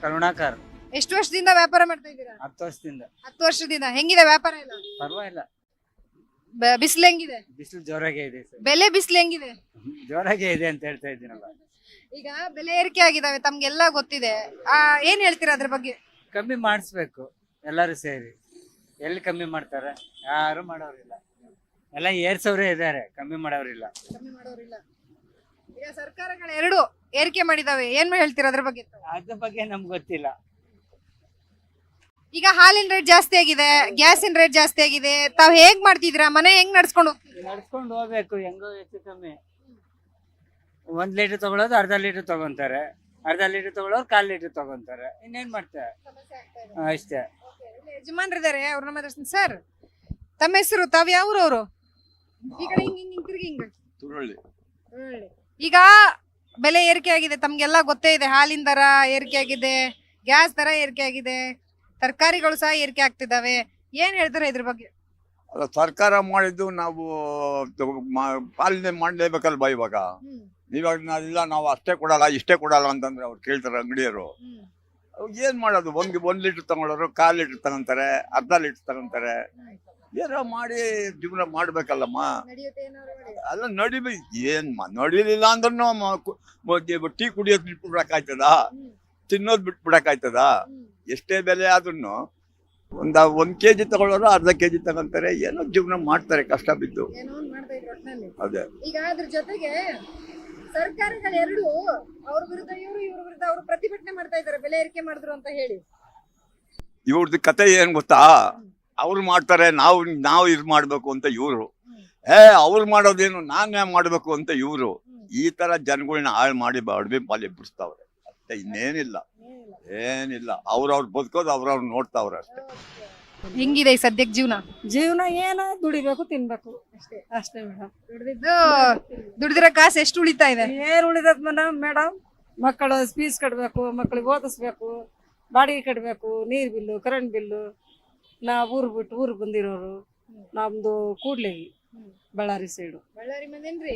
ಕರುಣಾಕರ್. ಎಷ್ಟು ವರ್ಷದಿಂದ ವ್ಯಾಪಾರ ಮಾಡ್ತಾ ಇದ್ದೀರಾ? ಹತ್ತು ವರ್ಷದಿಂದ. ಹತ್ತು ವರ್ಷದಿಂದ. ಹೆಂಗಿದೆ ವ್ಯಾಪಾರ ಎಲ್ಲ? ಪರವಾಗಿಲ್ಲ. ಬ- ಬಿಸಿಲು ಹೆಂಗಿದೆ? ಬಿಸಿಲು ಜೋರಾಗೇ ಇದೆ ಸರ್. ಬೆಲೆ ಬಿಸಿಲು ಹೆಂಗಿದೆ? ಜೋರಾಗೇ ಇದೆ ಅಂತ ಹೇಳ್ತಾ ಇದ್ದೀನಲ್ಲ. ಈಗ ಬೆಲೆ ಏರಿಕೆ ಆಗಿದಾವೆ ತಮ್ಗೆಲ್ಲ ಗೊತ್ತಿದೆ. ಆ ಏನ್ ಹೇಳ್ತೀರಾ ಅದ್ರ ಬಗ್ಗೆ? ಕಮ್ಮಿ ಮಾಡಿಸ್ಬೇಕು ಎಲ್ಲರೂ ಸೇರಿ. ಎಲ್ಲಿ ಕಮ್ಮಿ ಮಾಡ್ತಾರೆ? ಯಾರು ಮಾಡೋರಿಲ್ಲ. ಎಲ್ಲ ಏರ್ಸೋರೇ ಇದ್ದಾರೆ ಕಮ್ಮಿ ಮಾಡೋರಿಲ್ಲ. ಕಮ್ಮಿ ಮಾಡೋರಿಲ್ಲ. ಈಗ ಸರ್ಕಾರಗಳು ಎರಡು ಏರಿಕೆ ಮಾಡಿದಾವೆ. ಏನ್ ಹೇಳ್ತೀರಾ ಅದ್ರ ಬಗ್ಗೆ? ಅದ್ರ ಬಗ್ಗೆ ನಮ್ಗೆ ಗೊತ್ತಿಲ್ಲ. ಈಗ ಹಾಲಿನ ರೇಟ್ ಜಾಸ್ತಿ ಆಗಿದೆ ಗ್ಯಾಸಿನ ರೇಟ್ ಜಾಸ್ತಿ ಆಗಿದೆ. ತಾವ್ ಹೇಗ್ ಮಾಡ್ತಿದ್ರಾ? ಮನೆ ಹೆಂಗ್ ನಡ್ಸ್ಕೊಂಡು ನಡ್ಸ್ಕೊಂಡು ಹೋಗ್ಬೇಕು ಹೆಂಗೋ ಹೆಚ್ಚು ಕಮ್ಮಿ. ಒಂದ್ ಲೀಟರ್ ತಗೊಳೋದು ಅರ್ಧ ಲೀಟರ್ ತಗೊಂತಾರೆ. ಅರ್ಧ ಲೀಟರ್ ತಗೊಳ್ಳೋರು ಕಾಲ್ ಲೀಟರ್ ತಗೊಂತಾರೆ. ಇನ್ನೇನ್ ಮಾಡ್ತಾರೆ ಅಷ್ಟೇ. ಯಜಮಾನ್ರಿದ್ದಾರೆ ಅವ್ರನ್ನ ಮಾತಾಡ್ತೀನಿ ಸರ್. ತಮ್ಮ ಹೆಸರು ತಾವ್ ಯಾವ ಅವರು ಈ ಕಡೆ ಹಿಂಗ್ ಹಿಂಗ್ ಹಿಂಗ್ ತಿರ್ಗಿ ಹಿಂಗ್. ಈಗ ಬೆಲೆ ಏರಿಕೆ ಆಗಿದೆ ತಮ್ಗೆಲ್ಲ ಗೊತ್ತೇ ಇದೆ ಹಾಲಿನ ದರ ಏರಿಕೆ ಆಗಿದೆ ಗ್ಯಾಸ್ ದರ ಏರಿಕೆ ಆಗಿದೆ ತರಕಾರಿಗಳು ಸಹ ಏರಿಕೆ ಆಗ್ತಿದಾವೆ ಏನ್ ಹೇಳ್ತಾರೆ ಇದ್ರ ಬಗ್ಗೆ? ಅಲ್ಲ ಸರ್ಕಾರ ಮಾಡಿದ್ದು ನಾವು ಮಾ- ಪಾಲನೆ ಮಾಡಲೇಬೇಕಲ್ವಾ ಇವಾಗ? ಇವಾಗ ಇಲ್ಲ ನಾವು ಅಷ್ಟೇ ಕೊಡಲ್ಲ ಇಷ್ಟೇ ಕೊಡಲ್ಲ ಅಂತಂದ್ರೆ ಅವ್ರು ಕೇಳ್ತಾರೆ ಅಂಗಡಿಯವರು. ಅವಾಗ ಏನ್ ಮಾಡೋದು? ಒಂದ್ ಒಂದ್ ಲೀಟರ್ ತಗೊಳ್ಳೋರು ಕಾಲ್ ಲೀಟರ್ ತಗೊಂತಾರೆ ಅರ್ಧ ಲೀಟರ್ ತಗೊಂತಾರೆ. ಏನೋ ಮಾಡಿ ಜೀವನ ಮಾಡ್ಬೇಕಲ್ಲಮ್ಮ. ಅಲ್ಲ ನಡಿಬಿ ಏನ್ ಮ- ನಡಿಲಿಲ್ಲ ಅಂದ್ರೂ ಟೀ ಕುಡಿಯೋದ್ ಬಿಟ್ಬಿಡಕ್ಕಾಯ್ತದ? ತಿನ್ನೋದ್ ಬಿಟ್ಬಿಡಕ್ಕಾಯ್ತದ? ಎಷ್ಟೇ ಬೆಲೆ ಆದ್ರೂ ಒಂದ ಒಂದ್ ಕೆಜಿ ತಗೊಳ್ಳೋರು ಅರ್ಧ ಕೆಜಿ ತಗೊಂತಾರೆ ಏನೋ ಜೀವನ ಮಾಡ್ತಾರೆ ಕಷ್ಟ ಬಿದ್ದು. ಅದೇ. ಈಗ ಅದ್ರ ಜೊತೆಗೆ ಸರ್ಕಾರಗಳು ಎರಡು ಅವ್ರ ವಿರುದ್ಧ ಇವರು ಇವ್ರ ವಿರುದ್ಧ ಅವರು ಪ್ರತಿಭಟನೆ ಮಾಡ್ತಾ ಇದ್ದಾರೆ ಬೆಲೆ ಏರಿಕೆ ಮಾಡಿದ್ರು ಅಂತ ಹೇಳಿ. ಇವ್ರದ್ದು ಕತೆ ಏನ್ ಗೊತ್ತಾ? ಅವ್ರು ಮಾಡ್ತಾರೆ ನಾವು ನಾವು ಇದು ಮಾಡ್ಬೇಕು ಅಂತ ಇವ್ರು. ಏ ಅವ್ರು ಮಾಡೋದೇನು ನಾನೇ ಮಾಡಬೇಕು ಅಂತ ಇವ್ರು. ಈ ತರ ಜನಗಳನ್ನ ಹಾಳು ಮಾಡಿ ಬಾಡ್ಬಿ ಪಾಲಿ ಬಿಡಿಸ್ತಾವ್ರೆ ಅಷ್ಟೇ ಇನ್ನೇನಿಲ್ಲ. ಏನಿಲ್ಲ. ಅವ್ರವ್ರು ಬದುಕೋದು ಅವ್ರವ್ರು ನೋಡ್ತಾವ್ರೆ ಅಷ್ಟೇ. ಹೆಂಗಿದೆ ಈ ಸದ್ಯಕ್ ಜೀವನ? ಜೀವನ ಏನ ದುಡಿಬೇಕು ತಿನ್ಬೇಕು. ಅಷ್ಟೇ ಅಷ್ಟೇ ಮೇಡಮ್ ದುಡ್ದಿದ್ದು ದುಡ್ದಿರೋ ಕಾಸು ಎಷ್ಟು ಉಳಿತಾ ಇದೆ? ಏನ್ ಉಳಿದದ್ ಮೇಡಮ್ ಮೇಡಮ್ ಮಕ್ಕಳು ಫೀಸ್ ಕಟ್ಟಬೇಕು ಮಕ್ಕಳಿಗೆ ಓದಿಸ್ಬೇಕು ಬಾಡಿಗೆ ಕಟ್ಟಬೇಕು ನೀರ್ ಬಿಲ್ಲು ಕರೆಂಟ್ ಬಿಲ್ಲು ನಾ ಊರ್ ಬಿಟ್ಟು ಊರ್ ಬಂದಿರೋರು ನಮ್ದು ಕೂಡ್ಲೆ ಬಳ್ಳಾರಿ ಸೈಡು ಬಳ್ಳಾರಿ ಮಂದೇನ್ರಿ?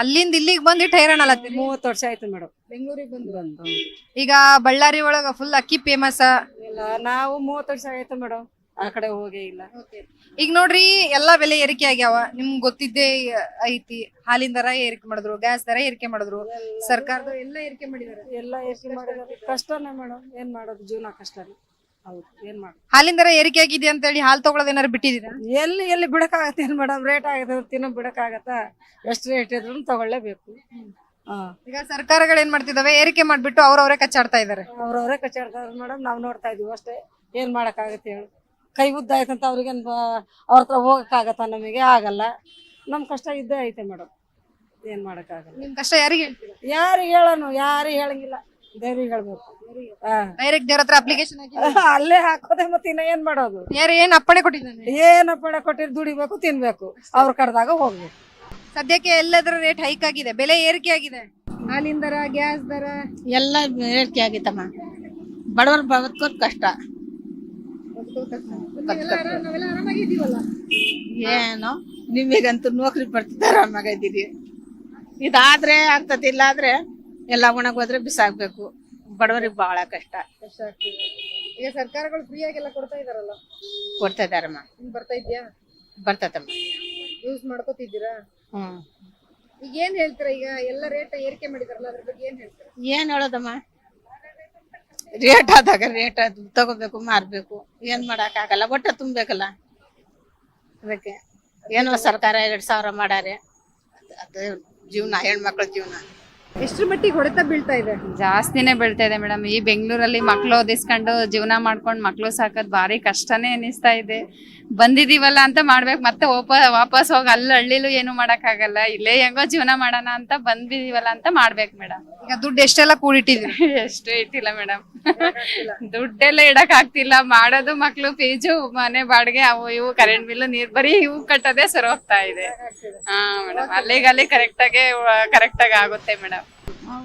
ಅಲ್ಲಿಂದ ಇಲ್ಲಿಗೆ ಬಂದಿಟ್ಟು ಹೈರಾಣ ಮೂವತ್ತು ವರ್ಷ ಆಯ್ತು ಮೇಡಮ್ ಬೆಂಗಳೂರಿಗೆ ಬಂದು? ಬಂದು. ಈಗ ಬಳ್ಳಾರಿ ಒಳಗ ಫುಲ್ ಅಕ್ಕಿ ಫೇಮಸ್ ಇಲ್ಲ ನಾವು ಮೂವತ್ತು ವರ್ಷ ಆಯ್ತು ಮೇಡಮ್ ಆ ಕಡೆ ಹೋಗೇ ಇಲ್ಲ. ಈಗ ನೋಡ್ರಿ ಎಲ್ಲಾ ಬೆಲೆ ಏರಿಕೆ ಆಗ್ಯಾವ. ನಿಮ್ಗ್ ಗೊತ್ತಿದ್ದೇ ಐತಿ. ಹಾಲಿನ ದರ ಏರಿಕೆ ಮಾಡಿದ್ರು ಗ್ಯಾಸ್ ದರ ಏರಿಕೆ ಮಾಡಿದ್ರು. ಸರ್ಕಾರದ ಎಲ್ಲ ಏರಿಕೆ ಮಾಡಿದಾರೆ? ಎಲ್ಲ ಏರಿಕೆ ಮಾಡಿದ್ರು. ಕಷ್ಟನೇ ಮೇಡಮ್ ಏನ್ ಮಾಡೋದು? ಜೀವನ ಕಷ್ಟನೇ ಹಾಲಿನ ದರ ಏರಿಕೆ ಆಗಿದೆ ಅಂತ ಹೇಳಿ ಹಾಲು ತಗೊಳ್ಳೋದು ಏನಾರು ಬಿಟ್ಟಿದೀರಾ ಎಲ್ಲಿ ಎಲ್ಲಿ ಬಿಡಕ್ಕಾಗತ್ತೆ ಏನ್ ಮೇಡಮ್ ರೇಟ್ ಆಗತ್ತೆ ತಿನ್ನೋ ಬಿಡಕ್ಕಾಗತ್ತ? ಎಷ್ಟು ರೇಟ್ ಇದ್ರು ತಗೊಳ್ಳೇಬೇಕು. ಈಗ ಸರ್ಕಾರಗಳು ಏನ್ ಮಾಡ್ತಿದಾವೆ? ಏರಿಕೆ ಮಾಡ್ಬಿಟ್ಟು ಅವ್ರವರೇ ಕಚ್ಚಾಡ್ತಾ ಇದಾರೆ. ಕಚ್ಚಾಡ್ತಾ ಕಚ್ಚಾಡ್ತಾರೆ ಮೇಡಮ್ ನಾವು ನೋಡ್ತಾ ಇದೀವಿ ಅಷ್ಟೇ. ಏನ್ ಮಾಡಕ್ಕಾಗತ್ತೆ ಹೇಳು. ಕೈ ಉದ್ದ ಆಯ್ತಂತ ಅವ್ರಿಗೆ ಅವ್ರ ಹತ್ರ ಹೋಗಕ್ಕಾಗತ್ತ ನಮಗೆ? ಆಗಲ್ಲ. ನಮ್ ಕಷ್ಟ ಇದ್ದೇ ಐತೆ ಮೇಡಮ್. ಏನ್ ಮಾಡಕ್ಕಾಗಲ್ಲ. ನಿಮ್ ಕಷ್ಟ ಯಾರಿಗೆ ಹೇಳ್ತೀರಾ? ಯಾರಿಗೆ ಹೇಳೋನು? ಯಾರಿಗೆ ಹೇಳಂಗಿಲ್ಲ. ಹೇಳ್ಬೇಕು ಹಾ. ಡೈರೆಕ್ಟ್ ದೇವ್ರ ಹತ್ರ ಅಪ್ಲಿಕೇಶನ್ ಹಾಕಿ. ಅಲ್ಲೇ ಹಾಕೋದೆ ಮತ್ತೆ ಇನ್ನ ಏನ್ ಮಾಡೋದು? ಯಾರು ಏನ್ ಅಪ್ಪಣೆ ಕೊಟ್ಟಿದ್ದಾನೆ? ಅಪ್ಪಣೆ ಕೊಟ್ಟಿರ್ ದುಡಿಬೇಕು ತಿನ್ಬೇಕು. ಅವ್ರ ಕಡ್ದಾಗ ಹೋಗ್ಬೇಕು. ಸದ್ಯಕ್ಕೆ ಎಲ್ಲದರ ರೇಟ್ ಹೈಕ್ ಆಗಿದೆ. ಬೆಲೆ ಏರಿಕೆ ಆಗಿದೆ. ಹಾಲಿನ ದರ ಗ್ಯಾಸ್ ದರ? ಎಲ್ಲ ಏರಿಕೆ ಆಗಿತ್ತಮ್ಮ. ಬಡವರು ಬದುಕೋದ್ ಕಷ್ಟ. ನಾವೆಲ್ಲ ಆರಾಮಾಗಿದ್ದೀವಲ್ಲ ಏನೋ ನಿಮಗಂತೂ ನೌಕರಿ ಪಡ್ತಿದ್ದಾರೆ ಆರಾಮಾಗಿದ್ದೀರಿ ಇದಾದ್ರೆ. ಆಗ್ತದೆ ಇಲ್ಲ ಆದ್ರೆ ಎಲ್ಲ ಒಣಗೋದ್ರೆ ಬಿಸಾಕ್ಬೇಕು. ಬಡವರಿಗೆ ಬಹಳ ಕಷ್ಟ. ಕಷ್ಟ ಆಗ್ತಿದೆ ಈಗ ಸರ್ಕಾರಗಳು ಫ್ರೀ ಆಗೆಲ್ಲ ಕೊಡ್ತಾ ಇದಾರಲ್ಲ ಕೊಡ್ತಾ ಇದಾರಮ್ಮ ನಿಮ್ಗ್ ಬರ್ತಾ ಇದ್ಯಾ? ಬರ್ತದಮ್ಮ ಯೂಸ್ ಮಾಡ್ಕೋತಿದ್ದೀರಾ? ಹ್ಮ್. ಈಗ ಏನ್ ಹೇಳ್ತೀರಾ? ಈಗ ಎಲ್ಲ ರೇಟ್ ಏರಿಕೆ ಮಾಡಿದಾರಲ್ಲ ಅದ್ರ ಬಗ್ಗೆ ಏನ್ ಹೇಳ್ತೀರಾ? ಏನ್ ಹೇಳೋದಮ್ಮ ರೇಟ್ ಆದಾಗ ರೇಟ್ ಅದು ತಗೋಬೇಕು ಮಾರ್ಬೇಕು. ಏನ್ ಮಾಡಕ್ ಆಗಲ್ಲ. ಒಟ್ಟ ತುಂಬೇಕಲ್ಲ ಅದಕ್ಕೆ ಏನೋ ಸರ್ಕಾರ ಎರಡ್ ಸಾವಿರ ಮಾಡಾರೆ. ಅದು ಜೀವನ ಹೆಣ್ಮಕ್ಳ ಜೀವನ. ಎಷ್ಟ್ರ ಮಟ್ಟಿಗೆ ಹೊಡೆತ ಬೀಳ್ತಾ ಇದೆ? ಜಾಸ್ತಿನೇ ಬೀಳ್ತಾ ಇದೆ ಮೇಡಮ್. ಈ ಬೆಂಗಳೂರಲ್ಲಿ ಮಕ್ಳು ಓದಿಸ್ಕೊಂಡು ಜೀವನ ಮಾಡ್ಕೊಂಡು ಮಕ್ಳು ಸಾಕೋದು ಭಾರಿ ಕಷ್ಟನೇ ಅನಿಸ್ತಾ ಇದೆ. ಬಂದಿದೀವಲ್ಲ ಅಂತ ಮಾಡ್ಬೇಕು ಮತ್ತೆ ಓಪ ವಾಪಸ್ ಹೋಗಿ ಅಲ್ಲಿ ಹಳ್ಳಿಲು ಏನು ಮಾಡೋಕ್ಕಾಗಲ್ಲ. ಇಲ್ಲೇ ಹೆಂಗೋ ಜೀವನ ಮಾಡೋಣ ಅಂತ ಬಂದಿದೀವಲ್ಲ ಅಂತ ಮಾಡ್ಬೇಕು ಮೇಡಮ್. ಈಗ ದುಡ್ಡು ಎಷ್ಟೆಲ್ಲ ಕೂಡಿಟ್ಟಿದ್ವಿ ಎಷ್ಟು ಇಟ್ಟಿಲ್ಲ ಮೇಡಮ್. ದುಡ್ಡೆಲ್ಲ ಇಡಕ್ ಆಗ್ತಿಲ್ಲ ಮಾಡೋದು ಮಕ್ಳು ಫೀಜು ಮನೆ ಬಾಡಿಗೆ ಅವು ಇವು ಕರೆಂಟ್ ಬಿಲ್ ನೀರ್ ಬರೀ ಇವು ಕಟ್ಟೋದೇ ಸರಿ ಹೋಗ್ತಾ ಇದೆ. ಹಾ ಮೇಡಮ್. ಅಲ್ಲಿಗೆ ಅಲ್ಲಿ ಕರೆಕ್ಟ್ ಆಗಿ ಕರೆಕ್ಟ್ ಆಗಿ ಆಗುತ್ತೆ ಮೇಡಮ್.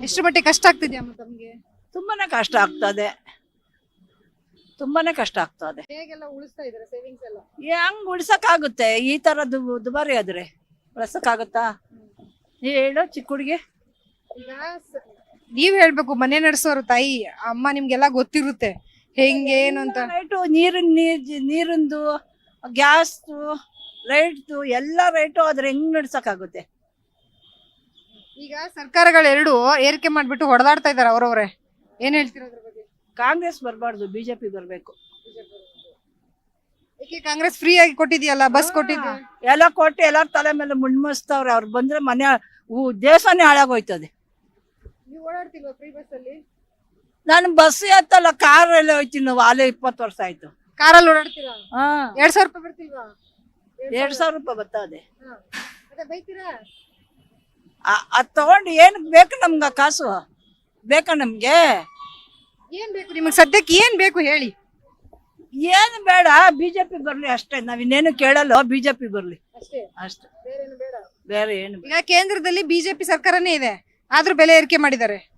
ಎಷ್ಟ್ರ ಮಟ್ಟಿಗೆ ಕಷ್ಟ ಆಗ್ತಿದ್ಯಾ ತಮಗೆ? ತುಂಬಾನೇ ಕಷ್ಟ ಆಗ್ತದೆ. ತುಂಬಾನೇ ಕಷ್ಟ ಆಗ್ತದೆ. ಹೇಗೆಲ್ಲ ಉಳಿಸ್ತಾ ಇದ್ರೆ ಸೇವಿಂಗ್ಸ್ ಎಲ್ಲ? ಹೆಂಗ್ ಉಳಿಸಕ್ಕಾಗುತ್ತೆ. ಈ ತರ ದುಬಾರಿ ಆದ್ರೆ. ಉಳ್ಸಕ್ಕಾಗುತ್ತಾ? ಹೇಳು ಚಿಕ್ಕ ಹುಡುಗಿ. ಈಗ ಸ- ನೀವ್ ಹೇಳ್ಬೇಕು ಮನೆ ನಡೆಸೋರು ತಾಯಿ ಅಮ್ಮ ನಿಮ್ಗೆಲ್ಲ ಗೊತ್ತಿರುತ್ತೆ. ಹೆಂಗೆ ಏನು ಅಂತ. ರೈಟು ನೀರಿನ ನೀರ್ ನೀರಿಂದು ಗ್ಯಾಸ್ದು ರೈಟ್ದು ಎಲ್ಲ ರೈಟು ಆದ್ರೆ ಹೆಂಗ್ ನಡ್ಸಕ್ಕಾಗುತ್ತೆ? ಈಗ ಸರ್ಕಾರಗಳೆರಡು ಏರಿಕೆ ಮಾಡಿಬಿಟ್ಟು ಹೊಡೆದಾಡ್ತಾ ಇದಾರೆ ಅವರವರೇ. ಏನ್ ಹೇಳ್ತೀರ ಅದ್ರ ಬಗ್ಗೆ? ಕಾಂಗ್ರೆಸ್ ಬರಬಾರ್ದು ಬಿಜೆಪಿ ಬರಬೇಕು. ಏಕೆ ಕಾಂಗ್ರೆಸ್ ಫ್ರೀ ಆಗಿ ಕೊಟ್ಟಿದ್ಯಲ್ಲ ಬಸ್ ಕೊಟ್ಟಿದ್ಯಾ? ಎಲ್ಲ ಕೊಟ್ಟು ಎಲ್ಲರ ತಲೆ ಮೇಲೆ ಮುಣ್ಮಸ್ತವ್ರೆ ಅವ್ರು ಬಂದ್ರೆ ಮನೆ ಊ- ದೇಶನೇ ಹಾಳಾಗೋಯ್ತದೆ. ನೀವು ಓಡಾಡ್ತಿಲ್ವಾ ಫ್ರೀ ಬಸ್ ಅಲ್ಲಿ? ನಾನು ಬಸ್ ಎತ್ತಲ್ಲ ಕಾರ್ ಎಲ್ಲ ಹೋಯ್ತೀನಿ ನಾವು ಅಲ್ಲೇ ಇಪ್ಪತ್ತು ವರ್ಷ ಆಯ್ತು. ಕಾರಲ್ಲಿ ಓಡಾಡ್ತೀರಾ? ಹಾ. ಎರಡ್ ಸಾವಿರ ರೂಪಾಯಿ ಬರ್ತಿಲ್ವಾ? ಎರಡ್ ಸಾವಿರ. ರೂಪಾಯಿ ಬರ್ತದೆ. ಹಾ. ಅದೇ ಬೈತೀರಾ? ಅದ್ ತಗೊಂಡು ಏನ್ ಬೇಕು ನಮ್ಗ ಕಾಸು? ಬೇಕಾ ನಮ್ಗೆ? ಏನ್ ಬೇಕು ನಿಮಗೆ ಸದ್ಯಕ್ಕೆ ಏನ್ ಬೇಕು ಹೇಳಿ. ಏನು ಬೇಡ ಬಿಜೆಪಿ ಬರ್ಲಿ ಅಷ್ಟೇ. ನಾವ್ ಇನ್ನೇನು ಕೇಳಲ್ಲ ಬಿಜೆಪಿ ಬರ್ಲಿ. ಅಷ್ಟೇ. ಅಷ್ಟೇ. ಬೇರೆ ಏನು ಬೇಡ. ಈಗ ಕೇಂದ್ರದಲ್ಲಿ ಬಿಜೆಪಿ ಸರ್ಕಾರನೇ ಇದೆ. ಆದ್ರೂ ಬೆಲೆ ಏರಿಕೆ ಮಾಡಿದ್ದಾರೆ.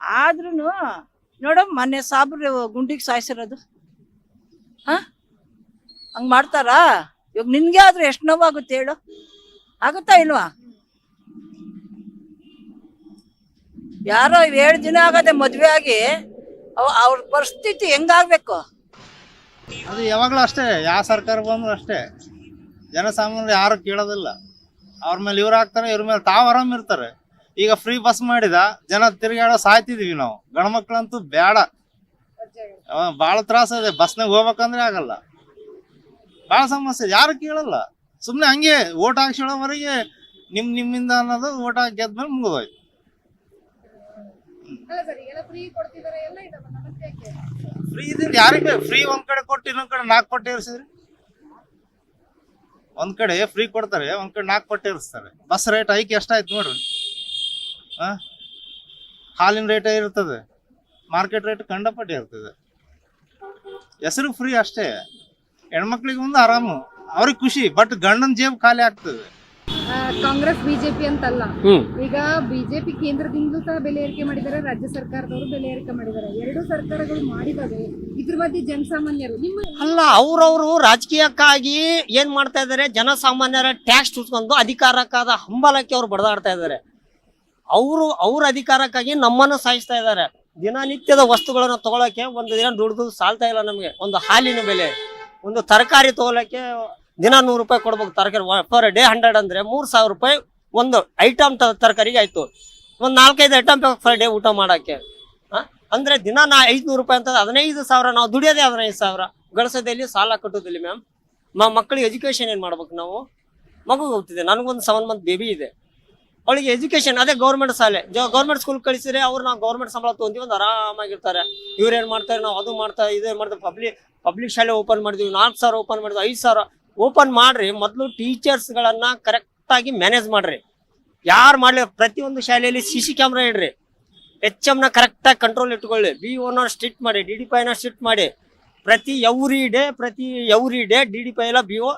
ಆದ್ರೂ ನೋಡು ಮೊನ್ನೆ ಸಾಬ್ರು ಗುಂಡಿಗೆ ಸಾಯಿಸಿರೋದು. ಹ? ಹಂಗೆ ಮಾಡ್ತಾರಾ? ಇವಾಗ ನಿನ್ಗೆ ಆದ್ರೆ ಎಷ್ಟು ನೋವಾಗುತ್ತೆ ಹೇಳು. ಆಗುತ್ತಾ ಇಲ್ವಾ? ಯಾರೋ ಏಳು ದಿನ ಆಗದೆ ಮದ್ವೆ ಆಗಿ ಅವ್- ಅವ್ರ ಪರಿಸ್ಥಿತಿ ಹೆಂಗಾಗ್ಬೇಕು? ಅದು ಯಾವಾಗಲೂ ಅಷ್ಟೇ, ಯಾವ ಸರ್ಕಾರ ಬಂದ್ರು ಅಷ್ಟೇ. ಜನಸಾಮಾನ್ಯರು ಯಾರು ಕೇಳೋದಿಲ್ಲ. ಅವ್ರ ಮೇಲೆ ಇವ್ರು ಹಾಕ್ತಾರೆ, ಇವ್ರ ಮೇಲೆ ತಾವು ಆರಾಮ್ ಇರ್ತಾರೆ. ಈಗ ಫ್ರೀ ಬಸ್ ಮಾಡಿದ, ಜನ ತಿರುಗಾಡೋ ಸಾಯ್ತಿದೀವಿ ನಾವು. ಗಂಡ್ಮಕ್ಳಂತೂ ಬೇಡ ಬಹಳ ಭಾಳ ತ್ರಾಸ ಇದೆ ಬಸ್ನಾಗ ಹೋಗ್ಬೇಕಂದ್ರೆ ಆಗಲ್ಲ. ಭಾಳ ಸಮಸ್ಯೆ ಯಾರು ಕೇಳಲ್ಲ. ಸುಮ್ಮನೆ ಹಂಗೆ, ಓಟ್ ಹಾಕ್ಸಿಡೋವರೆಗೆ ನಿಮ್ ನಿಮ್ಮಿಂದ ಅನ್ನೋದು, ಓಟ್ ಹಾಕಿ ಗೆದ್ಮೇಲೆ ಮುಗಿದೋಯ್ತು. ಫ್ರೀ ಇದ್ರೆ ಯಾರಿಗೆ ಫ್ರೀ ಒಂದ್ ಕಡೆ ಕೊಟ್ಟು, ಇನ್ನೊಂದ್ ಕಡೆ ನಾಲ್ಕು ಕೊಟ್ಟು ಏರಿಸಿದ್ರಿ? ಒಂದ್ ಕಡೆ ಫ್ರೀ ಕೊಡ್ತಾರೆ, ಒಂದ್ ಕಡೆ ನಾಲ್ಕು ಕೊಟ್ಟು ಏರಿಸ್ತಾರೆ. ಬಸ್ ರೇಟ್ ಐಕ್ ಎಷ್ಟಾಯ್ತು ನೋಡ್ರಿ? ಆ? ಹಾಲಿನ ರೇಟ್ ಇರ್ತದೆ. ಮಾರ್ಕೆಟ್ ರೇಟ್ ಕಂಡಪಟ್ಟೆ ಇರ್ತದೆ. ಹೆಸರು ಫ್ರೀ ಅಷ್ಟೇ. ಹೆಣ್ಮಕ್ಳಿಗೆ ಒಂದು ಆರಾಮು. ಅವ್ರಿಗೆ ಖುಷಿ ಬಟ್ ಗಂಡನ ಜೇಬು ಖಾಲಿ ಆಗ್ತದೆ. ಕಾಂಗ್ರೆಸ್ ಬಿಜೆಪಿ ಅಂತಲ್ಲ. ಈಗ ಬಿಜೆಪಿ ಕೇಂದ್ರದಿಂದಲೂ ಸಹ ಬೆಲೆ ಏರಿಕೆ ಮಾಡಿದ್ದಾರೆ ರಾಜ್ಯ ಸರ್ಕಾರದವರು ಬೆಲೆ ಏರಿಕೆ ಮಾಡಿದ್ದಾರೆ. ಎರಡು ಸರ್ಕಾರಗಳು ಮಾಡಿದವೆ ಇದ್ರ ಮಧ್ಯೆ ಜನಸಾಮಾನ್ಯರು. ನಿಮ್ಮ ಅಲ್ಲ ಅವ್ರವರು ರಾಜಕೀಯಕ್ಕಾಗಿ ಏನ್ ಮಾಡ್ತಾ ಇದಾರೆ ಜನಸಾಮಾನ್ಯರ ಟ್ಯಾಕ್ಸ್ ಚುಚ್ಕೊಂಡು ಅಧಿಕಾರಕ್ಕಾದ ಹಂಬಲಕ್ಕೆ ಅವ್ರು ಬಡದಾಡ್ತಾ ಇದ್ದಾರೆ. ಅವರು ಅವ್ರ ಅಧಿಕಾರಕ್ಕಾಗಿ ನಮ್ಮನ್ನು ಸಾಯಿಸ್ತಾ ಇದ್ದಾರೆ. ದಿನನಿತ್ಯದ ವಸ್ತುಗಳನ್ನ ತಗೊಳಕ್ಕೆ ಒಂದು ದಿನ ದುಡ್ದು ಸಾಲ್ತಾ ಇಲ್ಲ ನಮಗೆ. ಒಂದು ಹಾಲಿನ ಬೆಲೆ ಒಂದು ತರಕಾರಿ ತಗೊಳಕ್ಕೆ ದಿನ ನೂರು ರೂಪಾಯಿ ಕೊಡ್ಬೇಕು ತರಕಾರಿ. ಪರ್ ಡೇ ಹಂಡ್ರೆಡ್ ಅಂದ್ರೆ ಮೂರ್ ಸಾವಿರ ರೂಪಾಯಿ ಒಂದು ಐಟಮ್ ತರಕಾರಿಗೆ ಆಯ್ತು. ಒಂದ್ ನಾಲ್ಕೈದು ಐಟಮ್ ಪರ್ ಡೇ ಊಟ ಮಾಡಕ್ಕೆ? ಅಂದ್ರೆ ದಿನ ನಾ ಐದ್ನೂರು ರೂಪಾಯಿ ಅಂತ ಹದಿನೈದು ಸಾವಿರ, ನಾವು ದುಡಿಯೋದೇ ಹದಿನೈದು ಸಾವಿರ. ಗಳಿಸೋದಲ್ಲಿ ಸಾಲ ಕಟ್ಟೋದಿಲ್ಲ ಮ್ಯಾಮ್ ನಮ್ಮ ಮಕ್ಕಳಿಗೆ ಎಜುಕೇಶನ್ ಏನ್ ಮಾಡ್ಬೇಕು ನಾವು? ಮಗು ಹೋಗ್ತಿದೆ ನನಗೊಂದು ಸೆವೆನ್ ಮಂತ್ ಬೇಬಿ ಇದೆ. ಅವಳಿಗೆ ಎಜುಕೇಶನ್ ಅದೇ ಗೌರ್ಮೆಂಟ್ ಶಾಲೆ. ಗೌರ್ಮೆಂಟ್ ಸ್ಕೂಲ್ ಕಳಿಸಿದ್ರೆ ಅವ್ರು ನಾವು ಗೌರ್ಮೆಂಟ್ ಸಂಬಳ ತೊಗೊಂತೀವಿ ಒಂದು ಆರಾಮಾಗಿರ್ತಾರೆ. ಇವ್ರು ಏನ್ ಮಾಡ್ತಾರೆ, ನಾವು ಅದು ಮಾಡ್ತಾ, ಇದೇ ಮಾಡ್ತಾರೆ ಪಬ್ಲಿಕ್ ಪಬ್ಲಿಕ್ ಶಾಲೆ ಓಪನ್ ಮಾಡಿದ್ವಿ, ನಾಲ್ಕು ಸಾವಿರ ಓಪನ್ ಮಾಡಿದ್ವಿ, ಐದು ಸಾವಿರ. ಓಪನ್ ಮಾಡ್ರಿ, ಮೊದಲು ಟೀಚರ್ಸ್ಗಳನ್ನ ಕರೆಕ್ಟಾಗಿ ಮ್ಯಾನೇಜ್ ಮಾಡ್ರಿ. ಯಾರು ಮಾಡಲಿ, ಪ್ರತಿಯೊಂದು ಶಾಲೆಯಲ್ಲಿ ಸಿ ಸಿ ಕ್ಯಾಮ್ರಾ ಇಡ್ರಿ. ಎಚ್ ಕರೆಕ್ಟ್ ಕರೆಕ್ಟಾಗಿ ಕಂಟ್ರೋಲ್ ಇಟ್ಕೊಳ್ಳಿ. ಬಿ ಓನ ಸ್ಟ್ರಿಕ್ಟ್ ಮಾಡಿ ಡಿ ಡಿ ಪೈನ ಸ್ಟ್ರಿಕ್ಟ್ ಮಾಡಿ. ಪ್ರತಿ ಎವ್ರಿ ಡೇ ಪ್ರತಿ every day D D PI ಎಲ್ಲ ಬಿ ಓ